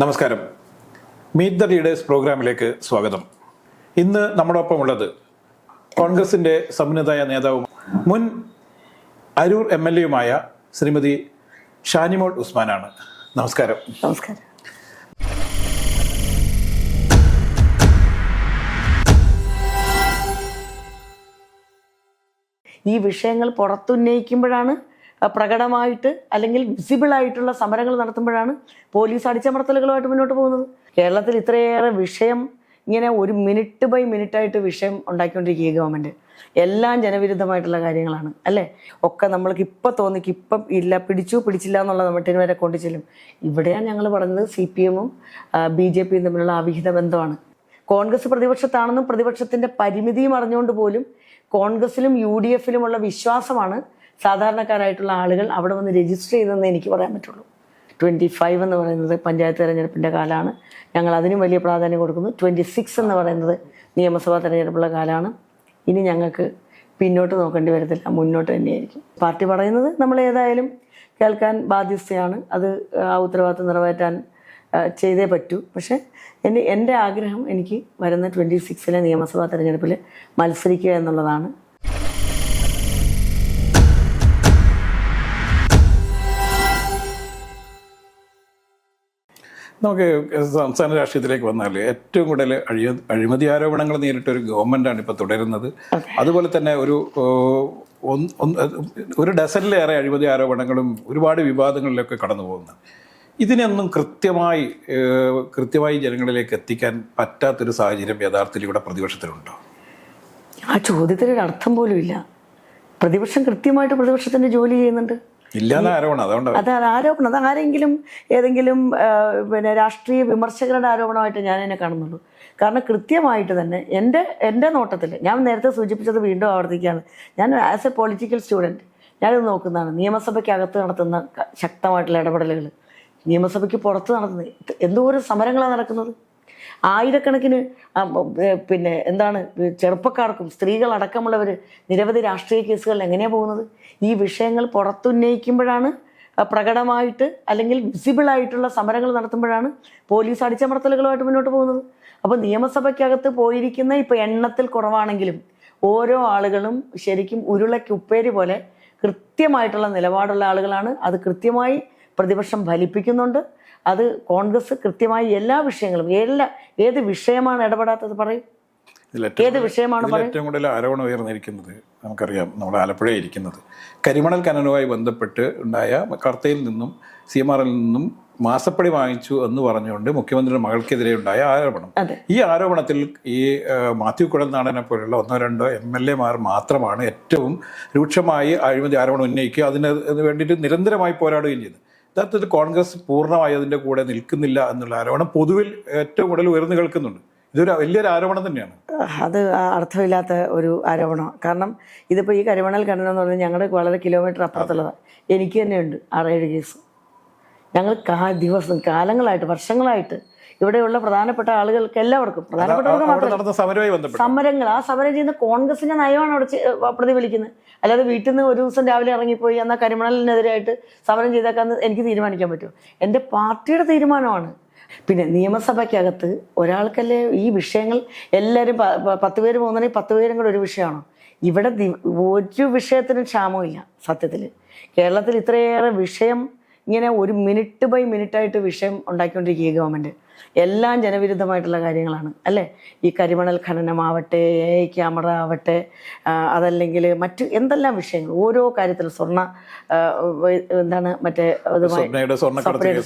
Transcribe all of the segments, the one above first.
നമസ്കാരം. Meet the leaders പ്രോഗ്രാമിലേക്ക് സ്വാഗതം. ഇന്ന് നമ്മോടൊപ്പം ഉള്ളത് കോൺഗ്രസിന്റെ സമുന്നതായ നേതാവും മുൻ അരൂർ എം എൽ എയുമായ ശ്രീമതി ഷാനിമോൾ ഉസ്മാനാണ്. നമസ്കാരം. നമസ്കാരം. ഈ വിഷയങ്ങൾ പുറത്തുന്നയിക്കുമ്പോഴാണ് പ്രകടമായിട്ട് അല്ലെങ്കിൽ വിസിബിൾ ആയിട്ടുള്ള സമരങ്ങൾ നടത്തുമ്പോഴാണ് പോലീസ് അടിച്ചമർത്തലുകളുമായിട്ട് മുന്നോട്ട് പോകുന്നത്. കേരളത്തിൽ ഇത്രയേറെ വിഷയം ഇങ്ങനെ ഒരു മിനിറ്റ് ബൈ മിനിറ്റ് ആയിട്ട് വിഷയം ഉണ്ടാക്കിക്കൊണ്ടിരിക്കുക ഗവൺമെന്റ് എല്ലാം ജനവിരുദ്ധമായിട്ടുള്ള കാര്യങ്ങളാണ് അല്ലേ? ഒക്കെ നമ്മൾക്ക് ഇപ്പം തോന്നിക്ക് ഇപ്പം ഇല്ല പിടിച്ചു പിടിച്ചില്ല എന്നുള്ള നമ്മുടെ വരെ കൊണ്ടു ചെല്ലും. ഇവിടെയാണ് ഞങ്ങൾ പറഞ്ഞത് സി പി എമ്മും ബി ജെ പിയും തമ്മിലുള്ള അവിഹിത ബന്ധമാണ്. കോൺഗ്രസ് പ്രതിപക്ഷത്താണെന്നും പ്രതിപക്ഷത്തിന്റെ പരിമിതിയും അറിഞ്ഞുകൊണ്ട് പോലും കോൺഗ്രസിലും യു ഡി എഫിലുമുള്ള വിശ്വാസമാണ് സാധാരണക്കാരായിട്ടുള്ള ആളുകൾ അവിടെ വന്ന് രജിസ്റ്റർ ചെയ്തതെന്ന് എനിക്ക് പറയാൻ പറ്റുള്ളൂ. ട്വന്റി ഫൈവ് എന്ന് പറയുന്നത് പഞ്ചായത്ത് തെരഞ്ഞെടുപ്പിന്റെ കാലമാണ് ഞങ്ങൾ അതിനും വലിയ പ്രാധാന്യം കൊടുക്കുന്നു. ട്വന്റി സിക്സ് എന്ന് പറയുന്നത് നിയമസഭാ തെരഞ്ഞെടുപ്പുള്ള കാലമാണ് ഇനി ഞങ്ങൾക്ക് പിന്നോട്ട് നോക്കേണ്ടി വരത്തില്ല. മുന്നോട്ട് തന്നെയായിരിക്കും. പാർട്ടി പറയുന്നത് നമ്മൾ ഏതായാലും കേൾക്കാൻ ബാധ്യസ്ഥയാണ്. അത് ആ ഉത്തരവാദിത്വം നിറവേറ്റാൻ ചെയ്തേ പറ്റൂ. പക്ഷേ എന്റെ എന്റെ ആഗ്രഹം എനിക്ക് വരുന്ന ട്വന്റി സിക്സിലെ നിയമസഭാ തെരഞ്ഞെടുപ്പിൽ മത്സരിക്കുക എന്നുള്ളതാണ്. നമുക്ക് സംസ്ഥാന രാഷ്ട്രീയത്തിലേക്ക് വന്നാൽ ഏറ്റവും കൂടുതൽ അഴിയ അഴിമതി ആരോപണങ്ങൾ നേരിട്ട ഒരു ഗവൺമെന്റാണ് ഇപ്പോൾ തുടരുന്നത് അതുപോലെ തന്നെ ഒരു ഒരു ഡസനിലേറെ അഴിമതി ആരോപണങ്ങളും ഒരുപാട് വിവാദങ്ങളിലൊക്കെ കടന്നു പോകുന്നത് ഇതിനൊന്നും കൃത്യമായി കൃത്യമായി ജനങ്ങളിലേക്ക് എത്തിക്കാൻ പറ്റാത്തൊരു സാഹചര്യം യഥാർത്ഥത്തിൽ ഇവിടെ പ്രതിപക്ഷത്തിലുണ്ടോ? ആ ചോദ്യത്തിനൊരു അർത്ഥം പോലും ഇല്ല. പ്രതിപക്ഷം കൃത്യമായിട്ട് പ്രതിപക്ഷത്തിന്റെ ജോലി ചെയ്യുന്നുണ്ട്. അത് ആരോപണം. അത് ആരെങ്കിലും ഏതെങ്കിലും പിന്നെ രാഷ്ട്രീയ വിമർശകരുടെ ആരോപണമായിട്ട് ഞാൻ എന്നെ കാണുന്നുള്ളൂ. കാരണം കൃത്യമായിട്ട് തന്നെ എന്റെ എന്റെ നോട്ടത്തിൽ ഞാൻ നേരത്തെ സൂചിപ്പിച്ചത് വീണ്ടും ആവർത്തിക്കുകയാണ്. ഞാൻ ആസ് എ പൊളിറ്റിക്കൽ സ്റ്റുഡന്റ് ഞാനിത് നോക്കുന്നതാണ്. നിയമസഭയ്ക്കകത്ത് നടത്തുന്ന ശക്തമായിട്ടുള്ള ഇടപെടലുകൾ നിയമസഭയ്ക്ക് പുറത്ത് നടത്തുന്നത് എന്തോരം സമരങ്ങളാണ് നടക്കുന്നത്? ആയിരക്കണക്കിന് പിന്നെ എന്താണ് ചെറുപ്പക്കാർക്കും സ്ത്രീകളടക്കമുള്ളവർ നിരവധി രാഷ്ട്രീയ കേസുകൾ എങ്ങനെയാണ് പോകുന്നത്? ഈ വിഷയങ്ങൾ പുറത്തുന്നയിക്കുമ്പോഴാണ് പ്രകടമായിട്ട് അല്ലെങ്കിൽ വിസിബിളായിട്ടുള്ള സമരങ്ങൾ നടത്തുമ്പോഴാണ് പോലീസ് അടിച്ചമർത്തലുകളുമായിട്ട് മുന്നോട്ട് പോകുന്നത്. അപ്പോൾ നിയമസഭയ്ക്കകത്ത് പോയിരിക്കുന്ന ഇപ്പോൾ എണ്ണത്തിൽ കുറവാണെങ്കിലും ഓരോ ആളുകളും ശരിക്കും ഉരുളയ്ക്ക് ഉപ്പേരി പോലെ കൃത്യമായിട്ടുള്ള നിലപാടുള്ള ആളുകളാണ്. അത് കൃത്യമായി പ്രതിപക്ഷം ഫലിപ്പിക്കുന്നുണ്ട്. അത് കോൺഗ്രസ് കൃത്യമായി എല്ലാ വിഷയങ്ങളും എല്ലാ ഏത് വിഷയമാണ് ഇടപെടാത്തത് പറയും. ഏത് വിഷയമാണ് ഏറ്റവും കൂടുതൽ ആരോപണം ഉയർന്നിരിക്കുന്നത് നമുക്കറിയാം നമ്മുടെ ആലപ്പുഴ ഇരിക്കുന്നത്. കരിമണൽ ഖനനവുമായി ബന്ധപ്പെട്ട് ഉണ്ടായ കർത്തയിൽ നിന്നും സി എം ആറിൽ നിന്നും മാസപ്പടി വാങ്ങിച്ചു എന്ന് പറഞ്ഞുകൊണ്ട് മുഖ്യമന്ത്രിയുടെ മകൾക്കെതിരെ ഉണ്ടായ ആരോപണം. ഈ ആരോപണത്തിൽ ഈ മാത്യു കുഴൽനാടനെ പോലെയുള്ള ഒന്നോ രണ്ടോ എം എൽ എമാർ മാത്രമാണ് ഏറ്റവും രൂക്ഷമായി അഴിമതി ആരോപണം ഉന്നയിക്കുക അതിന് വേണ്ടിയിട്ട് നിരന്തരമായി പോരാടുകയും ചെയ്തു യഥാർത്ഥത്തിൽ കോൺഗ്രസ് പൂർണമായി അതിന്റെ കൂടെ നിൽക്കുന്നില്ല എന്നുള്ള ആരോപണം പൊതുവിൽ ഏറ്റവും കൂടുതൽ ഉയർന്നു കേൾക്കുന്നുണ്ട്. ഇതൊരു വലിയൊരു ആരോപണം തന്നെയാണ്. അത് അർത്ഥമില്ലാത്ത ഒരു ആരോപണം. കാരണം ഇതിപ്പോൾ ഈ കരിമണൽ ഖനനം പറഞ്ഞാൽ ഞങ്ങളുടെ വളരെ കിലോമീറ്റർ അപ്പുറത്തുള്ളതാണ് എനിക്ക് തന്നെയുണ്ട് ആറേഴ് കേസ്. ഞങ്ങൾ കാ ദിവസം കാലങ്ങളായിട്ട് വർഷങ്ങളായിട്ട് ഇവിടെയുള്ള പ്രധാനപ്പെട്ട ആളുകൾക്ക് എല്ലാവർക്കും പ്രധാനപ്പെട്ടവർക്ക് മാത്രം സമരങ്ങൾ. ആ സമരം ചെയ്യുന്ന കോൺഗ്രസിന്റെ നയമാണ് അവിടെ പ്രതിഫലിക്കുന്നത്. അല്ലാതെ വീട്ടിൽ നിന്ന് ഒരു ദിവസം രാവിലെ ഇറങ്ങിപ്പോയി എന്നാൽ കരിമണലിനെതിരായിട്ട് സമരം ചെയ്തേക്കാന്ന് എനിക്ക് തീരുമാനിക്കാൻ പറ്റും എന്റെ പാർട്ടിയുടെ തീരുമാനമാണ്. പിന്നെ നിയമസഭയ്ക്കകത്ത് ഒരാൾക്കല്ലേ ഈ വിഷയങ്ങൾ എല്ലാവരും പത്ത് പേര് പോകുന്നുണ്ടെങ്കിൽ പത്ത് പേരും കൂടെ ഒരു വിഷയമാണോ? ഇവിടെ ഒരു വിഷയത്തിനും ക്ഷാമമില്ല സത്യത്തിൽ കേരളത്തിൽ ഇത്രയേറെ വിഷയം ഇങ്ങനെ ഒരു മിനിറ്റ് ബൈ മിനിറ്റായിട്ട് വിഷയം ഉണ്ടാക്കിക്കൊണ്ടിരിക്കുക ഗവൺമെന്റ് എല്ലാം ജനവിരുദ്ധമായിട്ടുള്ള കാര്യങ്ങളാണ് അല്ലേ? ഈ കരിമണൽ ഖനനമാവട്ടെ എ ഐ ക്യാമറ ആവട്ടെ അതല്ലെങ്കിൽ മറ്റ് എന്തെല്ലാം വിഷയങ്ങൾ ഓരോ കാര്യത്തിൽ സ്വർണ എന്താണ് മറ്റേ അതുമായി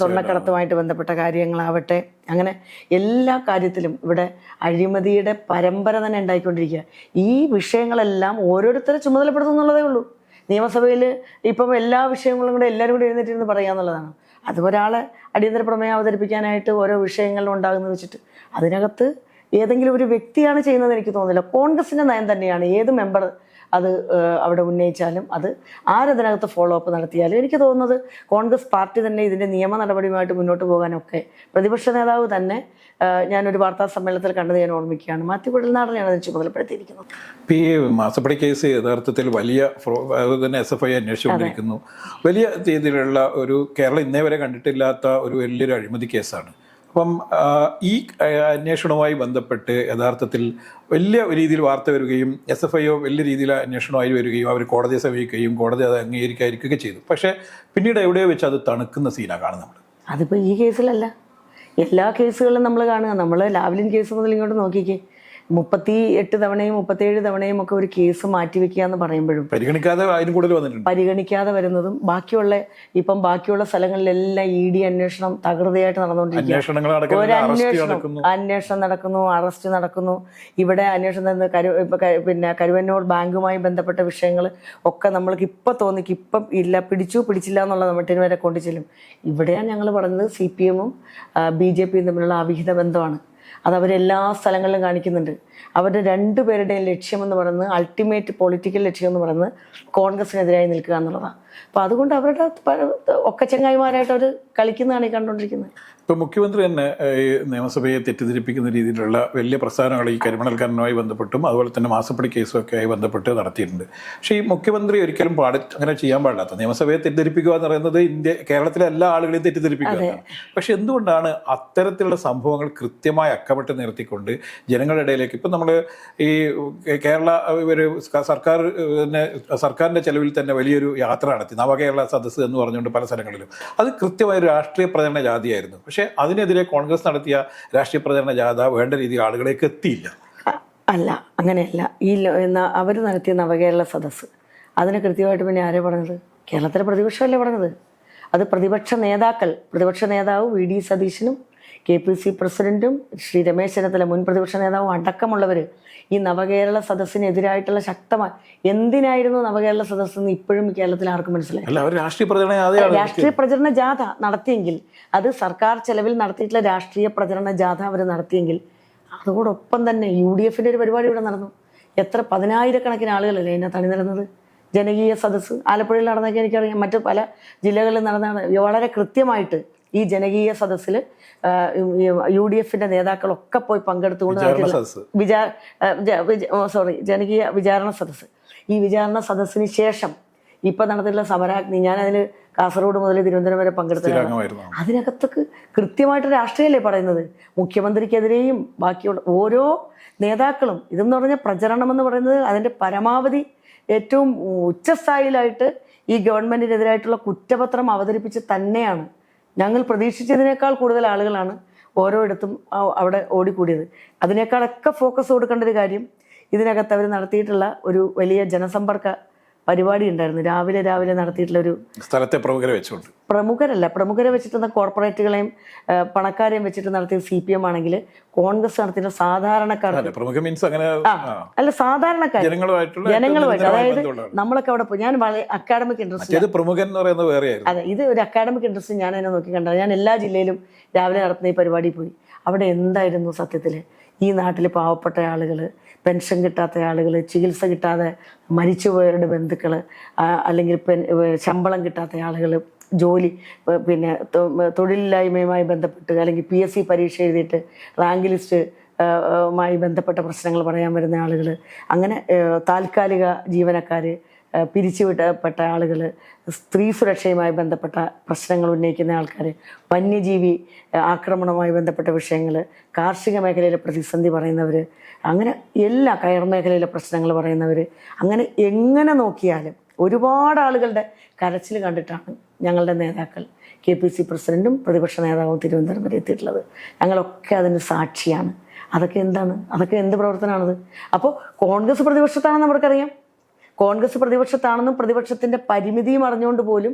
സ്വർണക്കടത്തുമായിട്ട് ബന്ധപ്പെട്ട കാര്യങ്ങളാവട്ടെ അങ്ങനെ എല്ലാ കാര്യത്തിലും ഇവിടെ അഴിമതിയുടെ പരമ്പര തന്നെ ഉണ്ടായിക്കൊണ്ടിരിക്കുക. ഈ വിഷയങ്ങളെല്ലാം ഓരോരുത്തരെ ചുമതലപ്പെടുത്തുന്നുള്ളതേ ഉള്ളൂ. നിയമസഭയിൽ ഇപ്പം എല്ലാ വിഷയങ്ങളും കൂടെ എല്ലാവരും കൂടി എഴുന്നേറ്റിരുന്ന് പറയാന്നുള്ളതാണ് അത് ഒരാളെ അടിയന്തര പ്രമേയം അവതരിപ്പിക്കാനായിട്ട് ഓരോ വിഷയങ്ങളിൽ ഉണ്ടാകുന്നത് വെച്ചിട്ട് അതിനകത്ത് ഏതെങ്കിലും ഒരു വ്യക്തിയാണ് ചെയ്യുന്നത് എനിക്ക് തോന്നുന്നില്ല. കോൺഗ്രസിന്റെ നയം തന്നെയാണ്. ഏത് മെമ്പർ അത് അവിടെ ഉന്നയിച്ചാലും അത് ആരതിനകത്ത് ഫോളോ അപ്പ് നടത്തിയാലും എനിക്ക് തോന്നുന്നത് കോൺഗ്രസ് പാർട്ടി തന്നെ ഇതിന്റെ നിയമ നടപടിയുമായിട്ട് മുന്നോട്ട് പോകാനൊക്കെ പ്രതിപക്ഷ നേതാവ് തന്നെ ഞാനൊരു വാർത്താ സമ്മേളനത്തിൽ കണ്ടത് ഞാൻ ഓർമ്മിക്കുകയാണ്. മാത്യു കുഴൽനാടനെയാണ് അതിന് ചുമതലപ്പെടുത്തിയിരിക്കുന്നത്. പി മാസപ്പടി കേസ് യഥാർത്ഥത്തിൽ വലിയ അതുപോലെ തന്നെ എസ് എഫ് ഐ അന്വേഷിച്ചുകൊണ്ടിരിക്കുന്നു. വലിയ രീതിയിലുള്ള ഒരു കേരളം ഇന്നേ വരെ കണ്ടിട്ടില്ലാത്ത ഒരു വലിയൊരു അഴിമതി കേസാണ്. അപ്പം ഈ അന്വേഷണവുമായി ബന്ധപ്പെട്ട് യഥാർത്ഥത്തിൽ വലിയ രീതിയിൽ വാർത്ത വരികയും എസ് എഫ് ഐ ഒ വലിയ രീതിയിൽ അന്വേഷണമായി വരികയും അവർ കോടതിയെ സമീപിക്കുകയും കോടതി അത് അംഗീകരിക്കാതിരിക്കുകയൊക്കെ ചെയ്തു. പക്ഷേ പിന്നീട് എവിടെയോ വെച്ച് അത് തണുക്കുന്ന സീനാണ് കാണുന്നത് നമ്മൾ. അതിപ്പോൾ ഈ കേസിലല്ല. എല്ലാ കേസുകളിലും നമ്മൾ കാണുക. നമ്മൾ ലാവ്ലിൻ കേസ് മുതൽ ഇങ്ങോട്ട് നോക്കിക്കേ. മുപ്പത്തി എട്ട് തവണയും മുപ്പത്തേഴ് തവണയും ഒക്കെ ഒരു കേസ് മാറ്റിവെക്കുക എന്ന് പറയുമ്പോഴും പരിഗണിക്കാതെ പരിഗണിക്കാതെ വരുന്നതും ബാക്കിയുള്ള ഇപ്പം ബാക്കിയുള്ള സ്ഥലങ്ങളിലെല്ലാം ഇ ഡി അന്വേഷണം തകൃതയായിട്ട് നടന്നുകൊണ്ടിരിക്കുക അന്വേഷണങ്ങൾ നടക്കുന്ന ഒരു അറസ്റ്റ് അന്വേഷണം നടക്കുന്നു. അന്വേഷണം നടക്കുന്നു അറസ്റ്റ് നടക്കുന്നു. ഇവിടെ അന്വേഷണം കരു പിന്നെ കരുവന്നൂർ ബാങ്കുമായി ബന്ധപ്പെട്ട വിഷയങ്ങൾ ഒക്കെ നമ്മൾക്ക് ഇപ്പം തോന്നിക്ക് ഇപ്പം ഇല്ല പിടിച്ചു പിടിച്ചില്ല എന്നുള്ള നമ്മുടെ വരെ കൊണ്ടു ചെല്ലും ഇവിടെയാണ് ഞങ്ങൾ പറഞ്ഞത് സി പി എമ്മും ബി ജെ പിയും തമ്മിലുള്ള അവിഹിത ബന്ധമാണ്. അത് അവരെല്ലാ സ്ഥലങ്ങളിലും കാണിക്കുന്നുണ്ട്. അവരുടെ രണ്ടുപേരുടെയും ലക്ഷ്യമെന്ന് പറയുന്നത് അൾട്ടിമേറ്റ് പൊളിറ്റിക്കൽ ലക്ഷ്യം എന്ന് പറയുന്നത് കോൺഗ്രസിനെതിരായി നിൽക്കുക എന്നുള്ളതാണ്. അപ്പോൾ അതുകൊണ്ട് അവരുടെ പ- ഒക്കെ ചങ്ങായിമാരായിട്ട് അവർ കളിക്കുന്നതാണ് ഈ കണ്ടുകൊണ്ടിരിക്കുന്നത്. ഇപ്പൊ മുഖ്യമന്ത്രി തന്നെ ഈ നിയമസഭയെ തെറ്റിദ്ധരിപ്പിക്കുന്ന രീതിയിലുള്ള വലിയ പ്രസ്ഥാനങ്ങൾ ഈ കരിമണൽക്കാരനുമായി ബന്ധപ്പെട്ടും അതുപോലെ തന്നെ മാസപ്പടി കേസും ഒക്കെ ആയി ബന്ധപ്പെട്ട് നടത്തിയിട്ടുണ്ട്. പക്ഷേ ഈ മുഖ്യമന്ത്രി ഒരിക്കലും പാടി അങ്ങനെ ചെയ്യാൻ പാടില്ലാത്ത നിയമസഭയെ തെറ്റിദ്ധരിപ്പിക്കുക എന്ന് പറയുന്നത് ഇന്ത്യ കേരളത്തിലെ എല്ലാ ആളുകളെയും തെറ്റിദ്ധരിപ്പിക്കുക. പക്ഷെ എന്തുകൊണ്ടാണ് അത്തരത്തിലുള്ള സംഭവങ്ങൾ കൃത്യമായി അക്കമിട്ട് നിർത്തിക്കൊണ്ട് ജനങ്ങളുടെ ഇടയിലേക്ക് ഇപ്പം നമ്മൾ ഈ കേരള ഒരു സർക്കാർ സർക്കാരിന്റെ ചെലവിൽ തന്നെ വലിയൊരു യാത്ര നടത്തി. നവകേരള സദസ്സ് എന്ന് പറഞ്ഞുകൊണ്ട് പല സ്ഥലങ്ങളിലും. അത് കൃത്യമായ രാഷ്ട്രീയ പ്രചരണ ജാഥയായിരുന്നു. പക്ഷേ അതിനെതിരെ കോൺഗ്രസ് നടത്തിയ രാഷ്ട്രീയ പ്രചരണ ജാഥ വേണ്ട രീതിയിൽ ആളുകളേക്ക് എത്തിയില്ല. അല്ല അങ്ങനെയല്ല. ഈ അവർ നടത്തിയ നവകേരള സദസ്സ്. അതിന് കൃത്യമായിട്ട് പിന്നെ ആരെ പറഞ്ഞത്? കേരളത്തിലെ പ്രതിപക്ഷമല്ലേ പറഞ്ഞത്? അത് പ്രതിപക്ഷ നേതാക്കൾ പ്രതിപക്ഷ നേതാവ് വി ഡി സതീശനും കെ പി സി പ്രസിഡന്റും ശ്രീ രമേശ് ചെന്നിത്തല മുൻ പ്രതിപക്ഷ നേതാവും അടക്കമുള്ളവർ ഈ നവകേരള സദസ്സിനെതിരായിട്ടുള്ള ശക്തമായ എന്തിനായിരുന്നു നവകേരള സദസ്സ് എന്ന് ഇപ്പോഴും കേരളത്തിൽ ആർക്കും മനസ്സിലായി രാഷ്ട്രീയ പ്രചരണ ജാഥയാണ് രാഷ്ട്രീയ പ്രചരണ ജാഥ നടത്തിയെങ്കിൽ അത് സർക്കാർ ചെലവിൽ നടത്തിയിട്ടുള്ള രാഷ്ട്രീയ പ്രചരണ ജാഥ അവർ നടത്തിയെങ്കിൽ അതോടൊപ്പം തന്നെ യു ഡി എഫിന്റെ ഒരു പരിപാടി ഇവിടെ നടന്നു. എത്ര പതിനായിരക്കണക്കിന് ആളുകളല്ലേ ഇതിനകത്ത് അണിനിരന്നത്? ജനകീയ സദസ്സ് ആലപ്പുഴയിൽ നടന്നൊക്കെ എനിക്കറിയാം. മറ്റു പല ജില്ലകളിൽ നടന്ന വളരെ കൃത്യമായിട്ട് ഈ ജനകീയ സദസ്സിൽ യു ഡി എഫിന്റെ നേതാക്കളൊക്കെ പോയി പങ്കെടുത്തുകൊണ്ട് വിചാ സോറി ജനകീയ വിചാരണ സദസ്സ്. ഈ വിചാരണ സദസ്സിന് ശേഷം ഇപ്പം നടന്നിട്ടുള്ള സമരാഗ്നി ഞാനതിൽ കാസർഗോഡ് മുതൽ തിരുവനന്തപുരം വരെ പങ്കെടുത്തതാണ് അതിനകത്തൊക്കെ കൃത്യമായിട്ട് രാഷ്ട്രീയമല്ലേ പറയുന്നത്? മുഖ്യമന്ത്രിക്കെതിരെയും ബാക്കിയുള്ള ഓരോ നേതാക്കളും ഇതെന്ന് പറഞ്ഞാൽ പ്രചരണം എന്ന് പറയുന്നത് അതിന്റെ പരമാവധി ഏറ്റവും ഉച്ചസ്ഥായിലായിട്ട് ഈ ഗവൺമെന്റിനെതിരായിട്ടുള്ള കുറ്റപത്രം അവതരിപ്പിച്ച് തന്നെയാണ്. ഞങ്ങൾ പ്രതീക്ഷിച്ചതിനേക്കാൾ കൂടുതൽ ആളുകളാണ് ഓരോ ഇടത്തും അവിടെ ഓടിക്കൂടിയത്. അതിനേക്കാളൊക്കെ ഫോക്കസ് കൊടുക്കേണ്ട ഒരു കാര്യം ഇതിനകത്ത് അവർ നടത്തിയിട്ടുള്ള ഒരു വലിയ ജനസമ്പർക്ക പരിപാടി ഉണ്ടായിരുന്നു. രാവിലെ രാവിലെ നടത്തിയിട്ടുള്ള ഒരു സ്ഥലത്തെ പ്രമുഖരെ വെച്ചുകൊണ്ട്. പ്രമുഖരല്ല പ്രമുഖരെ വെച്ചിട്ടുള്ള കോർപ്പറേറ്റുകളെയും പണക്കാരെയും വെച്ചിട്ട് നടത്തിയ സി പി എം ആണെങ്കിൽ കോൺഗ്രസ് നടത്തിയ സാധാരണക്കാർ അല്ല മീൻസ് അങ്ങനെ അല്ല സാധാരണക്കാർ ജനങ്ങളുമായിട്ട്. അതായത് നമ്മളൊക്കെ അവിടെ ഞാൻ വളരെ അക്കാഡമിക് ഇൻട്രസ്റ്റ് പ്രമുഖൻ എന്ന് പറയുന്നത് വേറെയായിരുന്നു അതെ ഇത് ഒരു അക്കാഡമിക് ഇൻട്രസ്റ്റ് ഞാൻ അതിനെ നോക്കി കണ്ടത് ഞാൻ എല്ലാ ജില്ലയിലും രാവിലെ നടത്തുന്ന ഈ പരിപാടി പോയി. അവിടെ എന്തായിരുന്നു സത്യത്തിൽ ഈ നാട്ടിൽ പാവപ്പെട്ട ആളുകൾ പെൻഷൻ കിട്ടാത്ത ആളുകൾ ചികിത്സ കിട്ടാതെ മരിച്ചുപോയവരുടെ ബന്ധുക്കൾ അല്ലെങ്കിൽ ശമ്പളം കിട്ടാത്ത ആളുകൾ ജോലി പിന്നെ തൊഴിലില്ലായ്മയുമായി ബന്ധപ്പെട്ട് അല്ലെങ്കിൽ പി എസ് സി പരീക്ഷ എഴുതിയിട്ട് റാങ്ക് ലിസ്റ്റ് മായി ബന്ധപ്പെട്ട പ്രശ്നങ്ങൾ പറയാൻ വരുന്ന ആളുകൾ അങ്ങനെ താൽക്കാലിക ജീവനക്കാർ പിരിച്ചുവിടപ്പെട്ട ആളുകൾ സ്ത്രീ സുരക്ഷയുമായി ബന്ധപ്പെട്ട പ്രശ്നങ്ങൾ ഉന്നയിക്കുന്ന ആൾക്കാർ വന്യജീവി ആക്രമണവുമായി ബന്ധപ്പെട്ട വിഷയങ്ങൾ കാർഷിക മേഖലയിലെ പ്രതിസന്ധി പറയുന്നവർ അങ്ങനെ എല്ലാ കയർ മേഖലയിലെ പ്രശ്നങ്ങൾ പറയുന്നവർ അങ്ങനെ എങ്ങനെ നോക്കിയാലും ഒരുപാട് ആളുകളുടെ കരച്ചിൽ കണ്ടിട്ടാണ് ഞങ്ങളുടെ നേതാക്കൾ കെ പി സി പ്രസിഡന്റും പ്രതിപക്ഷ നേതാവും തിരുവനന്തപുരം വരെ എത്തിയിട്ടുള്ളത്. ഞങ്ങളൊക്കെ അതിന് സാക്ഷിയാണ്. അതൊക്കെ എന്താണ്? അതൊക്കെ എന്ത് പ്രവർത്തനമാണത്? അപ്പോൾ കോൺഗ്രസ് പ്രതിപക്ഷത്താണെന്ന് നമുക്കറിയാം കോൺഗ്രസ് പ്രതിപക്ഷത്താണെന്നും പ്രതിപക്ഷത്തിന്റെ പരിമിതിയും അറിഞ്ഞുകൊണ്ട് പോലും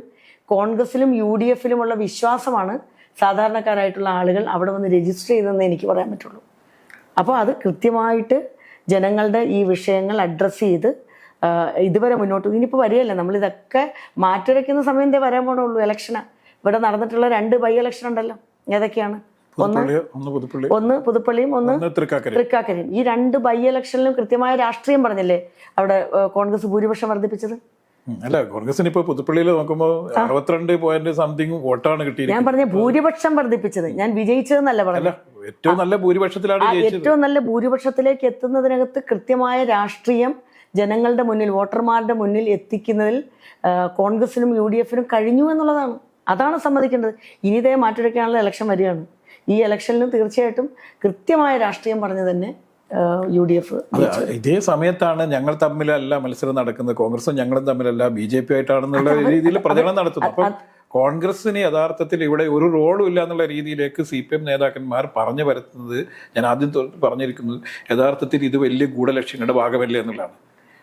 കോൺഗ്രസിലും യു ഡി എഫിലുമുള്ള വിശ്വാസമാണ് സാധാരണക്കാരായിട്ടുള്ള ആളുകൾ അവിടെ വന്ന് രജിസ്റ്റർ ചെയ്തതെന്ന് എനിക്ക് പറയാൻ പറ്റുള്ളൂ. അപ്പോൾ അത് കൃത്യമായിട്ട് ജനങ്ങളുടെ ഈ വിഷയങ്ങൾ അഡ്രസ്സ് ചെയ്ത് ഇതുവരെ മുന്നോട്ട് ഇനിയിപ്പോൾ വരികയല്ലേ? നമ്മളിതൊക്കെ മാറ്റിവെക്കുന്ന സമയം എന്തേ വരാൻ പോണുള്ളൂ ഇലക്ഷനാണ് ഇവിടെ നടന്നിട്ടുള്ള രണ്ട് ബൈ ഇലക്ഷൻ ഉണ്ടല്ലോ. ഏതൊക്കെയാണ്? ഒന്ന് ഒന്ന് പുതുപ്പള്ളിയും ഒന്ന് ഒന്ന് തൃക്കാക്കര തൃക്കാക്കരയും. ഈ രണ്ട് ബൈ ഇലക്ഷനിലും കൃത്യമായ രാഷ്ട്രീയം പറഞ്ഞല്ലേ? അവിടെ കോൺഗ്രസ് ഭൂരിപക്ഷം വർദ്ധിപ്പിച്ചത്. അല്ല കോൺഗ്രസിന് ഇപ്പൊ പുതുപ്പള്ളിയിൽ നോക്കുമ്പോൾ അറുപത്തിരണ്ട് പോയിന്റ് സംതിങ് വോട്ടാണ് ഞാൻ പറഞ്ഞ ഭൂരിപക്ഷം വർദ്ധിപ്പിച്ചത്. ഞാൻ വിജയിച്ചതെന്നല്ല പറഞ്ഞു പറഞ്ഞത് ഏറ്റവും നല്ല ഭൂരിപക്ഷത്തിലാണ് ഏറ്റവും നല്ല ഭൂരിപക്ഷത്തിലേക്ക് എത്തുന്നതിനകത്ത് കൃത്യമായ രാഷ്ട്രീയം ജനങ്ങളുടെ മുന്നിൽ വോട്ടർമാരുടെ മുന്നിൽ എത്തിക്കുന്നതിൽ കോൺഗ്രസിനും യു ഡി എഫിനും കഴിഞ്ഞു എന്നുള്ളതാണ്. അതാണ് സമ്മതിക്കേണ്ടത്. ഇനി ഇതേ മാറ്റിയെടുക്കാനുള്ള ഇലക്ഷൻ വരികയാണ്. ഈ ഇലക്ഷനിലും തീർച്ചയായിട്ടും കൃത്യമായ രാഷ്ട്രീയം പറഞ്ഞു തന്നെ യു ഡി എഫ് ഇതേ സമയത്താണ് ഞങ്ങൾ തമ്മിലല്ല മത്സരം നടക്കുന്നത്. കോൺഗ്രസും ഞങ്ങളും തമ്മിലല്ല. ബി ജെ പി ആയിട്ടാണെന്നുള്ള രീതിയിൽ പ്രചരണം നടത്തുന്നു അപ്പം കോൺഗ്രസിന് യഥാർത്ഥത്തിൽ ഇവിടെ ഒരു റോളും ഇല്ല എന്നുള്ള രീതിയിലേക്ക് സി പി എം നേതാക്കന്മാർ പറഞ്ഞു വരുത്തുന്നത് ഞാൻ ആദ്യം പറഞ്ഞിരിക്കുന്നത് യഥാർത്ഥത്തിൽ ഇത് വലിയ ഗൂഢലക്ഷ്യങ്ങളുടെ ഭാഗമല്ലേ എന്നുള്ളതാണ്.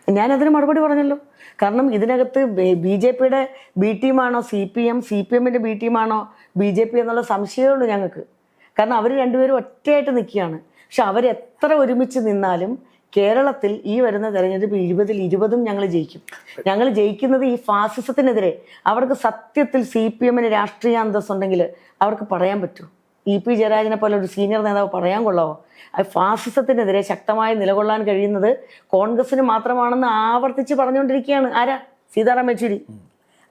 ഞാൻ അതിന് മറുപടി പറഞ്ഞല്ലോ. കാരണം ഇതിനകത്ത് ബി ജെ പിയുടെ B ടീമാണോ C P M C P എമ്മിന്റെ ബി ടീമാണോ ബി ജെ പി എന്നുള്ള സംശയമേ ഉള്ളൂ ഞങ്ങൾക്ക്. കാരണം അവർ രണ്ടുപേരും ഒറ്റയായിട്ട് നിൽക്കുകയാണ്. പക്ഷെ അവരെത്ര ഒരുമിച്ച് നിന്നാലും കേരളത്തിൽ ഈ വരുന്ന തെരഞ്ഞെടുപ്പ് ഇരുപതിൽ ഇരുപതും ഞങ്ങൾ ജയിക്കും. ഞങ്ങൾ ജയിക്കുന്നത് ഈ ഫാസിസത്തിനെതിരെ. അവർക്ക് സത്യത്തിൽ സി പി എമ്മിന് രാഷ്ട്രീയ അന്തസ്സുണ്ടെങ്കിൽ അവർക്ക് പറയാൻ പറ്റൂ. ഇ പി ജയരാജനെ പോലെ ഒരു സീനിയർ നേതാവ് പറയാൻ കൊള്ളാവോ? ഫാസിസത്തിനെതിരെ ശക്തമായി നിലകൊള്ളാൻ കഴിയുന്നത് കോൺഗ്രസിന് മാത്രമാണെന്ന് ആവർത്തിച്ച് പറഞ്ഞുകൊണ്ടിരിക്കുകയാണ്. ആരാ? സീതാറാം യെച്ചൂരി.